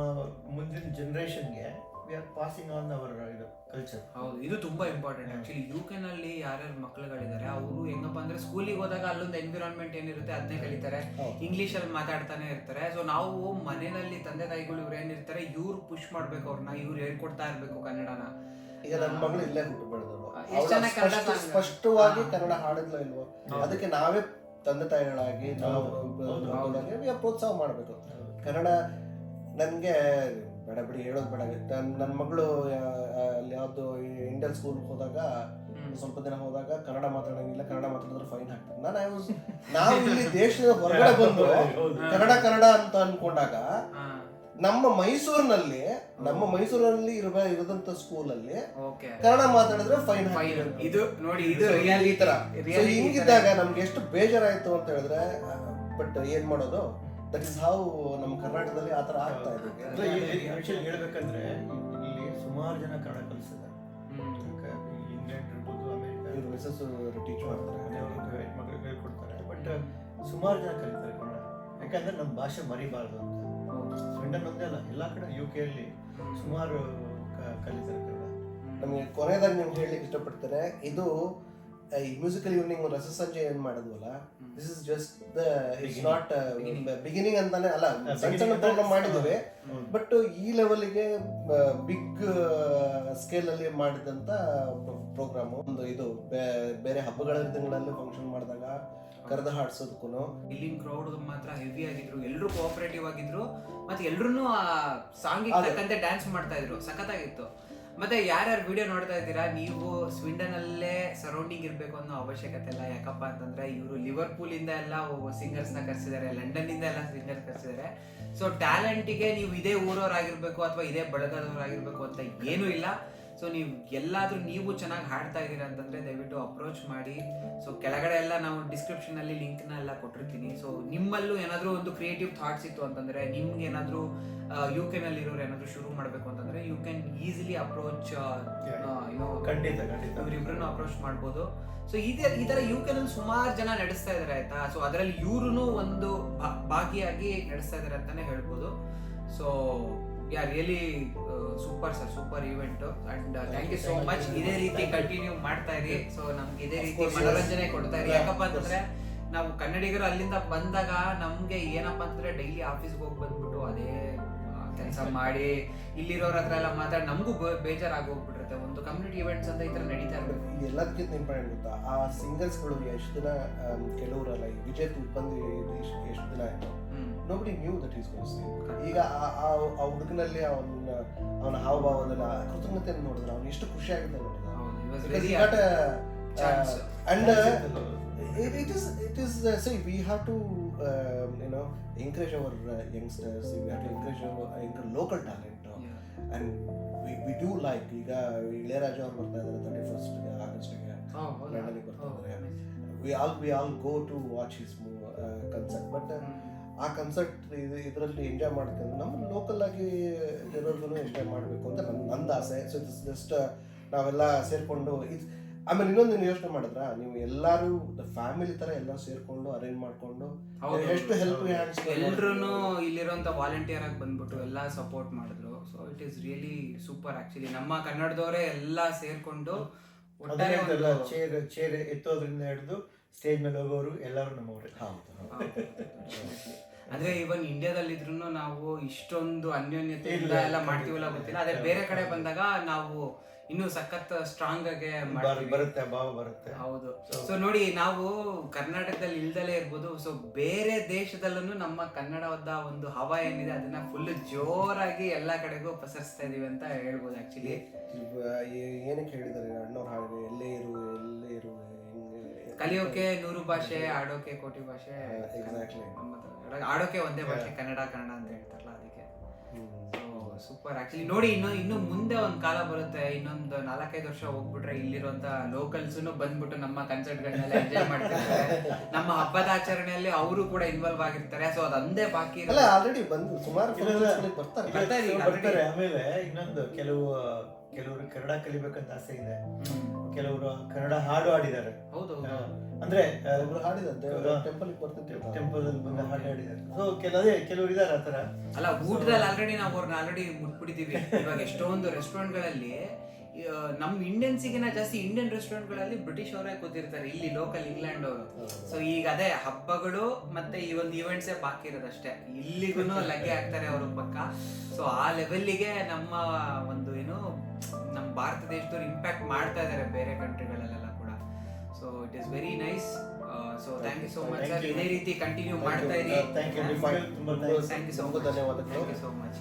ಮುಂದಿನ ಜನ್ರೇಷನ್ಗೆ we are passing on our ಇದು ಕಲ್ಚರ್ ಹೌದು ಇದು ತುಂಬಾ ಇಂಪಾರ್ಟೆಂಟ್ ಆಕ್ಚುಲಿ ಯು ಕೆ ನಲ್ಲಿ ಯಾರ್ಯಾರು ಮಕ್ಕಳುಗಳಿದ್ದಾರೆ ಅವರು ಹೆಂಗಪ್ಪ ಅಂದ್ರೆ ಸ್ಕೂಲಿಗೆ ಹೋದಾಗ ಅಲ್ಲೊಂದು ಎನ್ವಿರಾನ್ಮೆಂಟ್ ಏನಿರುತ್ತೆ ಅದನ್ನೇ ಕಲಿತಾರೆ. ಇಂಗ್ಲಿಷ್ ಅಲ್ಲಿ ಮಾತಾಡ್ತಾನೆ ಇರ್ತಾರೆ. ಸೊ ನಾವು ಮನೆಯಲ್ಲಿ ತಂದೆ ತಾಯಿಗಳು ಇವ್ರು ಏನಿರ್ತಾರೆ ಇವ್ರು ಪುಷ್ ಮಾಡ್ಬೇಕು ಅವ್ರನ್ನ ಇವ್ರು ಹೇಳ್ಕೊಡ್ತಾ ಇರ್ಬೇಕು ಕನ್ನಡನ. ಈಗ ನನ್ನ ಮಗಳು ಇಲ್ಲೇ ಹುಟ್ಟು ಬೆಳೆದವರು ಸ್ಪಷ್ಟವಾಗಿ ಕನ್ನಡ ಹಾಡಿದ್ಲ ಇಲ್ವೋ? ಅದಕ್ಕೆ ನಾವೇ ತಂದೆ ತಾಯಿಗಳಾಗಿ ನಾವು ಪ್ರೋತ್ಸಾಹ ಮಾಡಬೇಕು. ಕನ್ನಡ ನನಗೆ ಬೇಡ ಬಿಡಿ ಹೇಳೋದು ಬೇಡ ನನ್ನ ನನ್ನ ಮಗಳು ಅಲ್ಲಿ ಯಾವುದು ಇಂಡಿಯನ್ ಸ್ಕೂಲ್ ಹೋದಾಗ ಸ್ವಲ್ಪ ದಿನ ಹೋದಾಗ ಕನ್ನಡ ಮಾತಾಡಂಗಿಲ್ಲ ಕನ್ನಡ ಮಾತಾಡಿದ್ರೆ ಫೈನ್ ಹಾಕ್ತಾರೆ ನಾನು ಐ ವಾಸ್ ನಾವು ಇಲ್ಲಿ ದೇಶದ ಹೊರಗಡೆ ಬಂದು ಕನ್ನಡ ಕನ್ನಡ ಅಂತ ಅನ್ಕೊಂಡಾಗ ನಮ್ಮ ಮೈಸೂರಿನಲ್ಲಿ ನಮ್ಮ ಮೈಸೂರಲ್ಲಿ ಇರುವ ಇರದಂತ ಸ್ಕೂಲ್ ಅಲ್ಲಿ ಕನ್ನಡ ಮಾತಾಡಿದ್ರೆ ಫೈನ್ ಇದು ನೋಡಿ ಇದು ಈ ತರ. ಹಿಂಗಿದ್ದಾಗ ನಮ್ಗೆ ಎಷ್ಟು ಬೇಜಾರಾಯ್ತು ಅಂತ ಹೇಳಿದ್ರೆ ಬಟ್ ಏನ್ ಮಾಡೋದು? ದಟ್ ಇಸ್ ಹೌ ನಮ್ಮ ಕರ್ನಾಟಕದಲ್ಲಿ ಆತರ ಆಗ್ತಾ ಇದೆ. ಹೇಳ್ಬೇಕಂದ್ರೆ ಇಲ್ಲಿ ಸುಮಾರು ಜನ ಕನ್ನಡ ಕಲಿಸಿದ್ದಾರೆ. ಇಂಗ್ಲೆಂಡ್ ಇರ್ಬೋದು ಅಮೆರಿಕ ಮಿಸಸ್ ಟೀಚ್ ಮಾಡ್ತಾರೆ. ಮಕ್ಕಳಿಗೆ ಹೇಳ್ಕೊಡ್ತಾರೆ ಬಟ್ ಸುಮಾರು ಜನ ಕಲಿತಾರೆ ಕನ್ನಡ. ಯಾಕಂದ್ರೆ ನಮ್ಮ ಭಾಷೆ ಮರಿಬಾರ್ದು ಅಂತ. ಸ್ವೀಡನ್ ಒಂದೇ ಅಲ್ಲ ಎಲ್ಲ ಕಡೆ ಯು ಕೆ ಅಲ್ಲಿ ಸುಮಾರು ಕಲಿತಾರೆ ಕನ್ನಡ. ನಮಗೆ ಕೊನೆಯದಾಗಿ ನಿಮ್ಗೆ ಹೇಳಲಿಕ್ಕೆ ಇಷ್ಟಪಡ್ತಾರೆ ಇದು ಆ, ಈ ಮ್ಯೂಸಿಕಲ್ ಈವ್ನಿಂಗ್ ರಸಸಂಜೆ ಏನ್ ಮಾಡಿದ್ವಲ್ಲ this is just the it's not beginning ಅಂತಾನೆ ಅಲ್ಲ ಸಣ್ಣ ಸಣ್ಣ ಪ್ರೋಗ್ರಾಮ್ ಮಾಡಿದ್ದೇವೆ. ಬಟ್ ಈ ಲೆವೆಲ್ಗೆ ಬಿಗ್ ಸ್ಕೇಲ್ ಅಲ್ಲಿ ಮಾಡಿದಂತ ಪ್ರೋಗ್ರಾಮ್ ಒಂದು ಇದು ಬೇರೆ ಹಬ್ಬಗಳ ದಿನಗಳಲ್ಲಿ ಫಂಕ್ಷನ್ ಮಾಡಿದಾಗ ಕರೆದ ಹಾಡ್ಸೋದಕ್ಕೂ ಇಲ್ಲಿ ಕ್ರೌಡ್ ಮಾತ್ರ ಹೆವಿ ಆಗಿದ್ರು ಎಲ್ಲರೂ ಕೋಆಪರೇಟಿವ್ ಆಗಿದ್ರು ಮತ್ತೆ ಎಲ್ರು ಆ ಸಾಂಗ್. ತಕ್ಕಂತೆ ಡ್ಯಾನ್ಸ್ ಮಾಡ್ತಾ ಇದ್ರು. ಸಖತ್ತಾಗಿತ್ತು. ಮತ್ತೆ ಯಾರ್ಯಾರು ವಿಡಿಯೋ ನೋಡ್ತಾ ಇದ್ದೀರಾ? ನೀವು ಸ್ವಿಂಡನ್ ಅಲ್ಲೇ ಸರೌಂಡಿಂಗ್ ಇರಬೇಕು ಅನ್ನೋ ಅವಶ್ಯಕತೆ ಇಲ್ಲ. ಯಾಕಪ್ಪ ಅಂತಂದ್ರೆ ಇವರು ಲಿವರ್ಪೂಲ್ ಇಂದ ಎಲ್ಲ ಸಿಂಗರ್ಸ್ನ ಕರೆಸಿದ್ದಾರೆ ಲಂಡನ್ ಇಂದ ಎಲ್ಲ ಸಿಂಗರ್ಸ್ ಕರೆಸಿದ್ದಾರೆ. ಸೊ ಟ್ಯಾಲೆಂಟಿಗೆ ನೀವು ಇದೇ ಊರವರಾಗಿರ್ಬೇಕು ಅಥವಾ ಇದೇ ಬಳಗದವರಾಗಿರ್ಬೇಕು ಅಂತ ಏನೂ ಇಲ್ಲ. ಸೊ ನೀವು ಎಲ್ಲಾದರೂ ನೀವು ಚೆನ್ನಾಗಿ ಹಾಡ್ತಾ ಇದ್ದೀರಾ ಅಂತಂದ್ರೆ ದಯವಿಟ್ಟು ಅಪ್ರೋಚ್ ಮಾಡಿ. ಸೊ ಕೆಳಗಡೆ ಎಲ್ಲ ನಾವು ಡಿಸ್ಕ್ರಿಪ್ಷನ್ ಅಲ್ಲಿ ಲಿಂಕ್ನ ಎಲ್ಲ ಕೊಟ್ಟಿರ್ತೀನಿ. ಸೊ ನಿಮ್ಮಲ್ಲೂ ಏನಾದರೂ ಒಂದು ಕ್ರಿಯೇಟಿವ್ ಥಾಟ್ಸ್ ಇತ್ತು ಅಂತಂದ್ರೆ ನಿಮ್ಗೆ ಏನಾದರೂ ಯು ಕೆ ನಲ್ಲಿ ಇರೋರು ಏನಾದ್ರೂ ಶುರು ಮಾಡಬೇಕು ಅಂತಂದ್ರೆ ಯು ಕ್ಯಾನ್ ಈಸಿಲಿ ಅಪ್ರೋಚ್ ಖಂಡಿತ ಖಂಡಿತ. ಇವ್ರಿಬ್ರನ್ನು ಅಪ್ರೋಚ್ ಮಾಡ್ಬೋದು. ಸೊ ಇದೇ ಈ ಥರ ಯು ಕೆನಲ್ಲಿ ಸುಮಾರು ಜನ ನಡೆಸ್ತಾ ಇದಾರೆ ಆಯ್ತಾ? ಸೊ ಅದರಲ್ಲಿ ಇವ್ರು ಒಂದು ಭಾಗಿಯಾಗಿ ನಡೆಸ್ತಾ ಇದ್ದಾರೆ ಅಂತಾನೆ ಹೇಳ್ಬೋದು. So yeah really super sir super event and thank you so much ಇದೇ ರೀತಿ ಕಂಟಿನ್ಯೂ ಮಾಡ್ತಾ ಇರಿ. ಸೊ ನಮ್ಗೆ ಇದೇ ರೀತಿ. ಮನೋರಂಜನೆ ಕೊಡ್ತಾ ಇರಿ. ಯಾಕಪ್ಪ ಅಂತಂದ್ರೆ ನಾವು ಕನ್ನಡಿಗರು ಅಲ್ಲಿಂದ ಬಂದಾಗ ನಮ್ಗೆ ಏನಪ್ಪಾ ಅಂದ್ರೆ ಡೈಲಿ ಆಫೀಸ್ಗೆ ಹೋಗಿ ಬಂದ್ಬಿಟ್ಟು ಅದೇ ಕೆಲಸ ಮಾಡಿ ಇಲ್ಲಿರೋರ ಹತ್ರ ಎಲ್ಲ ಮಾತಾಡಿ ನಮಗೂ ಬೇಜಾರಾಗಿ ಹೋಗ್ಬಿಟ್ಟಿರುತ್ತೆ. ಒಂದು ಕಮ್ಯುನಿಟಿ ಇವೆಂಟ್ಸ್ ಅಂತ ಈ ತರ ನಡೀತಾ ಇರ್ಬೇಕು. ಎಲ್ಲದಕ್ಕಿಂತ ಇಂಪಾರ್ಟೆಂಟ್ ಗೊತ್ತಾ? ಆ ಸಿಂಗರ್ಸ್ಗಳು ಎಷ್ಟು ದಿನ ಕೆಲವರಲ್ಲ ವಿಜಯ್ ಬಂದು ಎಷ್ಟು ದಿನ ಆಯ್ತು? Nobody knew that is goes ಈಗ ಆ ಆ ಹುಡುಗನಲ್ಲಿ ಅವನ ಅವನ ಹಾವಭಾವದಲ್ಲಿ ಆ ಕೃತಜ್ಞತೆಯನ್ನು ನೋಡಿದ್ರೆ. ಅವನು ಎಷ್ಟು ಖುಷಿ ಆಗುತ್ತೆ ನೋಡಿದ್ರೆ it is it we have to you know encourage our youngsters we have encourage local talent and we do like ಈಗ ಇಳೆಯರಾಜ ಅವರು ಬರ್ತಾ ಇದ್ದಾರೆ ತರ್ಟಿ ಫಸ್ಟ್ ಬರ್ತಾ ಇದ್ದಾರೆ. ವಾಚ್ ಹಿಸ್ ಮೂ ಕನ್ಸರ್ಟ್ ಬಟ್ ಆ ಕನ್ಸರ್ಟ್ ಇದು ಇದರಲ್ಲಿ ಎಂಜಾಯ್ ಮಾಡ್ಕೊಂಡು ನಮ್ಮ ಲೋಕಲ್ ಆಗಿ ಇರೋರ್ಗು ಎಂಜಾಯ್ ಮಾಡಬೇಕು ಅಂತ ನನ್ನ ನಂದು ಆಸೆ. ಸೊ ಇಟ್ಸ್ ಜಸ್ಟ್ ನಾವೆಲ್ಲ ಸೇರಿಕೊಂಡು ಇದು ಆಮೇಲೆ ಇನ್ನೊಂದು ನೀವು ಯೋಚನೆ ಮಾಡಿದ್ರ? ನೀವು ಎಲ್ಲರೂ ಫ್ಯಾಮಿಲಿ ತರ ಎಲ್ಲ ಸೇರ್ಕೊಂಡು ಅರೇಂಜ್ ಮಾಡ್ಕೊಂಡು ಎಷ್ಟು ಹೆಲ್ಪ್ ಎಲ್ಲರೂ ಎಲ್ರು ಇಲ್ಲಿರುವಂತ ವಾಲಂಟಿಯರ್ ಆಗಿ ಬಂದ್ಬಿಟ್ಟು ಎಲ್ಲ ಸಪೋರ್ಟ್ ಮಾಡಿದ್ರು. So it is really super actually ನಮ್ಮ ಕನ್ನಡದವರೇ ಎಲ್ಲ ಸೇರ್ಕೊಂಡು ಒಟ್ಟಾರೆ ಚೇರ್ ಚೇರ್ ಎತ್ತೋದ್ರಿಂದ ಹಿಡಿದು ಸ್ಟೇಜ್ ಮೇಲೆ ಹೋಗೋರು ಎಲ್ಲರೂ ನಮ್ಮವರೇ. ಹೌದು. ಅಂದ್ರೆ ಇವನ್ ಇಂಡಿಯಾದಲ್ಲಿದ್ರು ನಾವು ಇಷ್ಟೊಂದು ಅನ್ಯೋನ್ಯತೆ ಇಲ್ಲ, ಎಲ್ಲ. ಮಾಡ್ತೀವಲ್ಲ ಗೊತ್ತಿಲ್ಲ. ಅದೇ ಬೇರೆ ಕಡೆ ಬಂದಾಗ ನಾವು ಇನ್ನು ಸಖತ್ ಸ್ಟ್ರಾಂಗ್ ಆಗಿ ಬರುತ್ತೆ ಭಾವ ಬರುತ್ತೆ. ಹೌದು. ಸೊ ನೋಡಿ ನಾವು ಕರ್ನಾಟಕದಲ್ಲಿ ಇಲ್ದಲೇ ಇರ್ಬೋದು. ಸೊ ಬೇರೆ ದೇಶದಲ್ಲೂ ನಮ್ಮ ಕನ್ನಡದ ಒಂದು ಹವಾ ಏನಿದೆ ಅದನ್ನ ಫುಲ್ ಜೋರಾಗಿ ಎಲ್ಲಾ ಕಡೆಗೂ ಪಸರಿಸ್ತಾ ಇದೀವಿ ಅಂತ ಹೇಳ್ಬೋದು ಆಕ್ಚುಲಿ ಏನಕ್ಕೆ ಹೇಳಿದಾರೆ ಅಣ್ಣವ್ರ ಹಾಗೆ ಎಲ್ಲೇ ಇರು ಎಲ್ಲೇ ಕಲಿಯೋಕೆ ನೂರು ಭಾಷೆ ಆಡೋಕೆ ಕೋಟಿ ಭಾಷೆ ಎಕ್ಸಾಕ್ಟ್ಲಿ ಆಡೋಕೆ ಒಂದೇ ಭಾಷೆ ಕನ್ನಡ ಕನ್ನಡ ಅಂತ ಹೇಳ್ತಾರಲ್ಲ ಅದಕ್ಕೆ. ಸೂಪರ್ ಆಕ್ಚುಲಿ ನೋಡಿ ಇನ್ನು ಇನ್ನು ಮುಂದೆ ಒಂದ್ ಕಾಲ ಬರುತ್ತೆ. ಇನ್ನೊಂದು ನಾಲ್ಕೈದು ವರ್ಷ ಹೋಗ್ಬಿಟ್ರೆ ಇಲ್ಲಿರುವಂತ ಲೋಕಲ್ಸ್ ಬಂದ್ಬಿಟ್ಟು ನಮ್ಮ ಕನ್ಸರ್ಟ್ ಗಳನ್ನೆಲ್ಲ ಎಂಜಾಯ್ ಮಾಡ್ತಿರ್ತಾರೆ. ನಮ್ಮ ಹಬ್ಬದ ಆಚರಣೆಯಲ್ಲಿ ಅವರು ಕೂಡ ಇನ್ವಾಲ್ವ್ ಆಗಿರ್ತಾರೆ. ಸೊ ಅದೊಂದೇ ಬಾಕಿ. ಆಲ್ರೆಡಿ ಬಂದು ಸುಮಾರು ಬರ್ತಾರೆ. ಆಮೇಲೆ ಇನ್ನೊಂದು ಕೆಲವು ಕೆಲವರು ಕನ್ನಡ ಕಲಿಬೇಕಂತ ಆಸೆ ಇದೆ. ಕೆಲವರು ಕನ್ನಡ ಹಾಡು ಹಾಡಿದ್ದಾರೆ. ಹೌದು ಅಂದ್ರೆ ಒಬ್ರು ಹಾಡಿದಂತೆ? ಟೆಂಪಲ್ ಟೆಂಪಲ್ ಅಲ್ಲಿ ಬಂದು ಹಾಡು ಹಾಡಿದ್ದಾರೆ. ಸೊ ಕೆಲವೇ ಕೆಲವರು ಇದಾರೆ ಆತರ ಅಲ್ಲ ಊಟದಲ್ಲಿ ಆಲ್ರೆಡಿ ನಾವು ಅವ್ರನ್ನ ಆಲ್ರೆಡಿ ಮುಟ್ಬಿಟ್ಟಿದೀವಿ. ಇವಾಗ ಎಷ್ಟೊಂದು ರೆಸ್ಟೋರೆಂಟ್ಗಳಲ್ಲಿ ನಮ್ ಇಂಡಿಯನ್ಸಿಗಿನ ಜಾಸ್ತಿ ಇಂಡಿಯನ್ ರೆಸ್ಟೋರೆಂಟ್ಗಳಲ್ಲಿ ಬ್ರಿಟಿಷ್ ಅವರೇ ಕೂತಿರ್ತಾರೆ ಇಲ್ಲಿ ಲೋಕಲ್ ಇಂಗ್ಲೆಂಡ್ ಅವರು. ಸೊ ಈಗ ಅದೇ ಹಬ್ಬಗಳು ಮತ್ತೆ ಈ ಒಂದು ಇವೆಂಟ್ಸ್ ಬಾಕಿ ಇರೋದಷ್ಟೇ. ಇಲ್ಲಿಗೂ ಲಗ್ಗೆ ಹಾಕ್ತಾರೆ ಅವರು ಪಕ್ಕ. ಸೊ ಆ ಲೆವೆಲ್ಗೆ ನಮ್ಮ ಒಂದು ಏನು ನಮ್ಮ ಭಾರತ ದೇಶದವ್ರು ಇಂಪ್ಯಾಕ್ಟ್ ಮಾಡ್ತಾ ಇದ್ದಾರೆ ಬೇರೆ ಕಂಟ್ರಿಗಳಲ್ಲೆಲ್ಲ ಕೂಡ. So it is very nice so thank you so much sir ಇದೇ ರೀತಿ ಕಂಟಿನ್ಯೂ ಮಾಡ್ತಾ ಇರಿ. ಥ್ಯಾಂಕ್ ಯು ತುಂಬಾ ಥ್ಯಾಂಕ್ ಯು ಸೋ ಮಚ್ ಧನ್ಯವಾದಗಳು ಸೋ ಮಚ್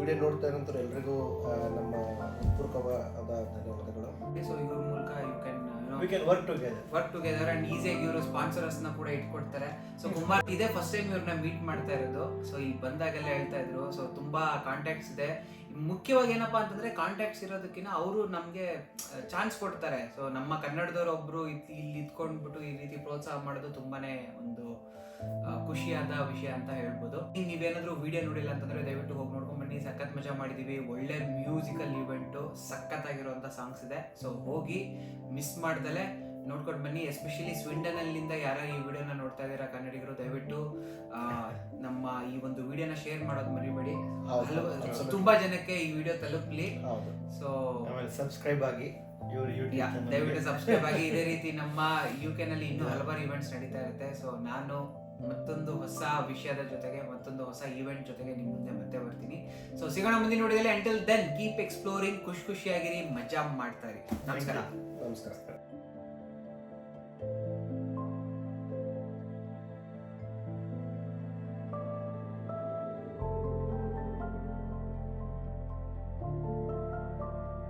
ವಿಡಿಯೋ ನೋಡ್ತಾ ಇರೋಂಥವ್ರು ಎಲ್ರಿಗೂ ಆ, ನಮ್ಮ ಹೃತ್ಪೂರ್ವಕವಾದ ಧನ್ಯವಾದಗಳು. ಸೊ ಇವ್ರ ಮೂಲಕ you can we can work together work together and ಈಸಿಯಾಗಿ ಇವರು ಸ್ಪಾನ್ಸರ್ಸ್ನ ಕೂಡ ಇಟ್ಕೊಡ್ತಾರೆ. ಸೊ ಕುಮಾರ್ ಇದೇ ಫಸ್ಟ್ ಟೈಮ್ ಇವ್ರನ್ನ ಮೀಟ್ ಮಾಡ್ತಾ ಇರೋದು. ಸೊ ಈಗ ಬಂದಾಗೆಲ್ಲ ಹೇಳ್ತಾ ಇದ್ರು. ಸೊ ತುಂಬಾ ಕಾಂಟ್ಯಾಕ್ಟ್ಸ್ ಇದೆ. ಮುಖ್ಯವಾಗಿ ಏನಪ್ಪಾ ಅಂತಂದ್ರೆ ಕಾಂಟ್ಯಾಕ್ಟ್ಸ್ ಇರೋದಕ್ಕಿಂತ ಅವರು ನಮಗೆ ಚಾನ್ಸ್ ಕೊಡ್ತಾರೆ. ಸೊ ನಮ್ಮ ಕನ್ನಡದವ್ರು ಒಬ್ರು ಇಲ್ಲಿ ಇದ್ಕೊಂಡ್ಬಿಟ್ಟು ಈ ರೀತಿ ಪ್ರೋತ್ಸಾಹ ಮಾಡೋದು ತುಂಬಾನೇ ಒಂದು ಖುಷಿಯಾದ ವಿಷಯ ಅಂತ ಹೇಳ್ಬೋದು. ನೀವೇನಾದ್ರೂ ವಿಡಿಯೋ ನೋಡಿಲ್ಲ ಅಂತಂದ್ರೆ ದಯವಿಟ್ಟು ಹೋಗಿ ನೋಡ್ಕೊಂಡ್ ಬನ್ನಿ. ಸಖತ್ ಮಜಾ ಮಾಡಿದೀವಿ. ಒಳ್ಳೆ ಮ್ಯೂಸಿಕಲ್ ಇವೆಂಟು ಸಖತ್ತಾಗಿರುವಂತ ಸಾಂಗ್ಸ್ ಇದೆ. ಸೊ ಹೋಗಿ ಮಿಸ್ ಮಾಡ್ದಲೆ ನೋಡ್ಕೊಂಡು ಬನ್ನಿ ಎಸ್ಪೆಷಲಿ ಸ್ವಿಂಡನ್ ಅಲ್ಲಿಂದ ಯಾರ ಈ ವಿಡಿಯೋನ ನೋಡ್ತಾ ಇದ್ದೀರಾ ಕನ್ನಡಿಗರು ದಯವಿಟ್ಟು ನಮ್ಮ ಈ ಒಂದು ವಿಡಿಯೋನ ಶೇರ್ ಮಾಡೋದು ಮರಿಬೇಡಿ. ತುಂಬಾ ಜನಕ್ಕೆ ಈ ವಿಡಿಯೋ ತಲುಪಲಿ. ಸೊ ಸಬ್ಸ್ಕ್ರೈಬ್ ಆಗಿ ದಯವಿಟ್ಟು ಸಬ್ಸ್ಕ್ರೈಬ್ ಆಗಿ. ಇದೇ ರೀತಿ ನಮ್ಮ ಯು ಕೆ ನಲ್ಲಿ ಇನ್ನೂ ಹಲವಾರು ಇವೆಂಟ್ಸ್ ನಡೀತಾ ಇರುತ್ತೆ. ಸೊ ನಾನು ಮತ್ತೊಂದು ಹೊಸ ವಿಷಯದ ಜೊತೆಗೆ ಮತ್ತೊಂದು ಹೊಸ ಇವೆಂಟ್ ಜೊತೆಗೆ ನಿಮ್ಮ ಮುಂದೆ ಮತ್ತೆ ಬರ್ತೀನಿ. ಸೊ ಸಿಗೋಣ ಮುಂದಿನ ನೋಡಿದಲ್ಲಿ ಅಂಟಿಲ್ ದೆನ್ ಕೀಪ್ ಎಕ್ಸ್ಪ್ಲೋರಿಂಗ್ ಖುಷಿ ಖುಷಿಯಾಗಿರಿ. ಮಜಾ ಮಾಡ್ತಾ ಇರಿ. ನಮಸ್ಕಾರ. ನಮಸ್ಕಾರ.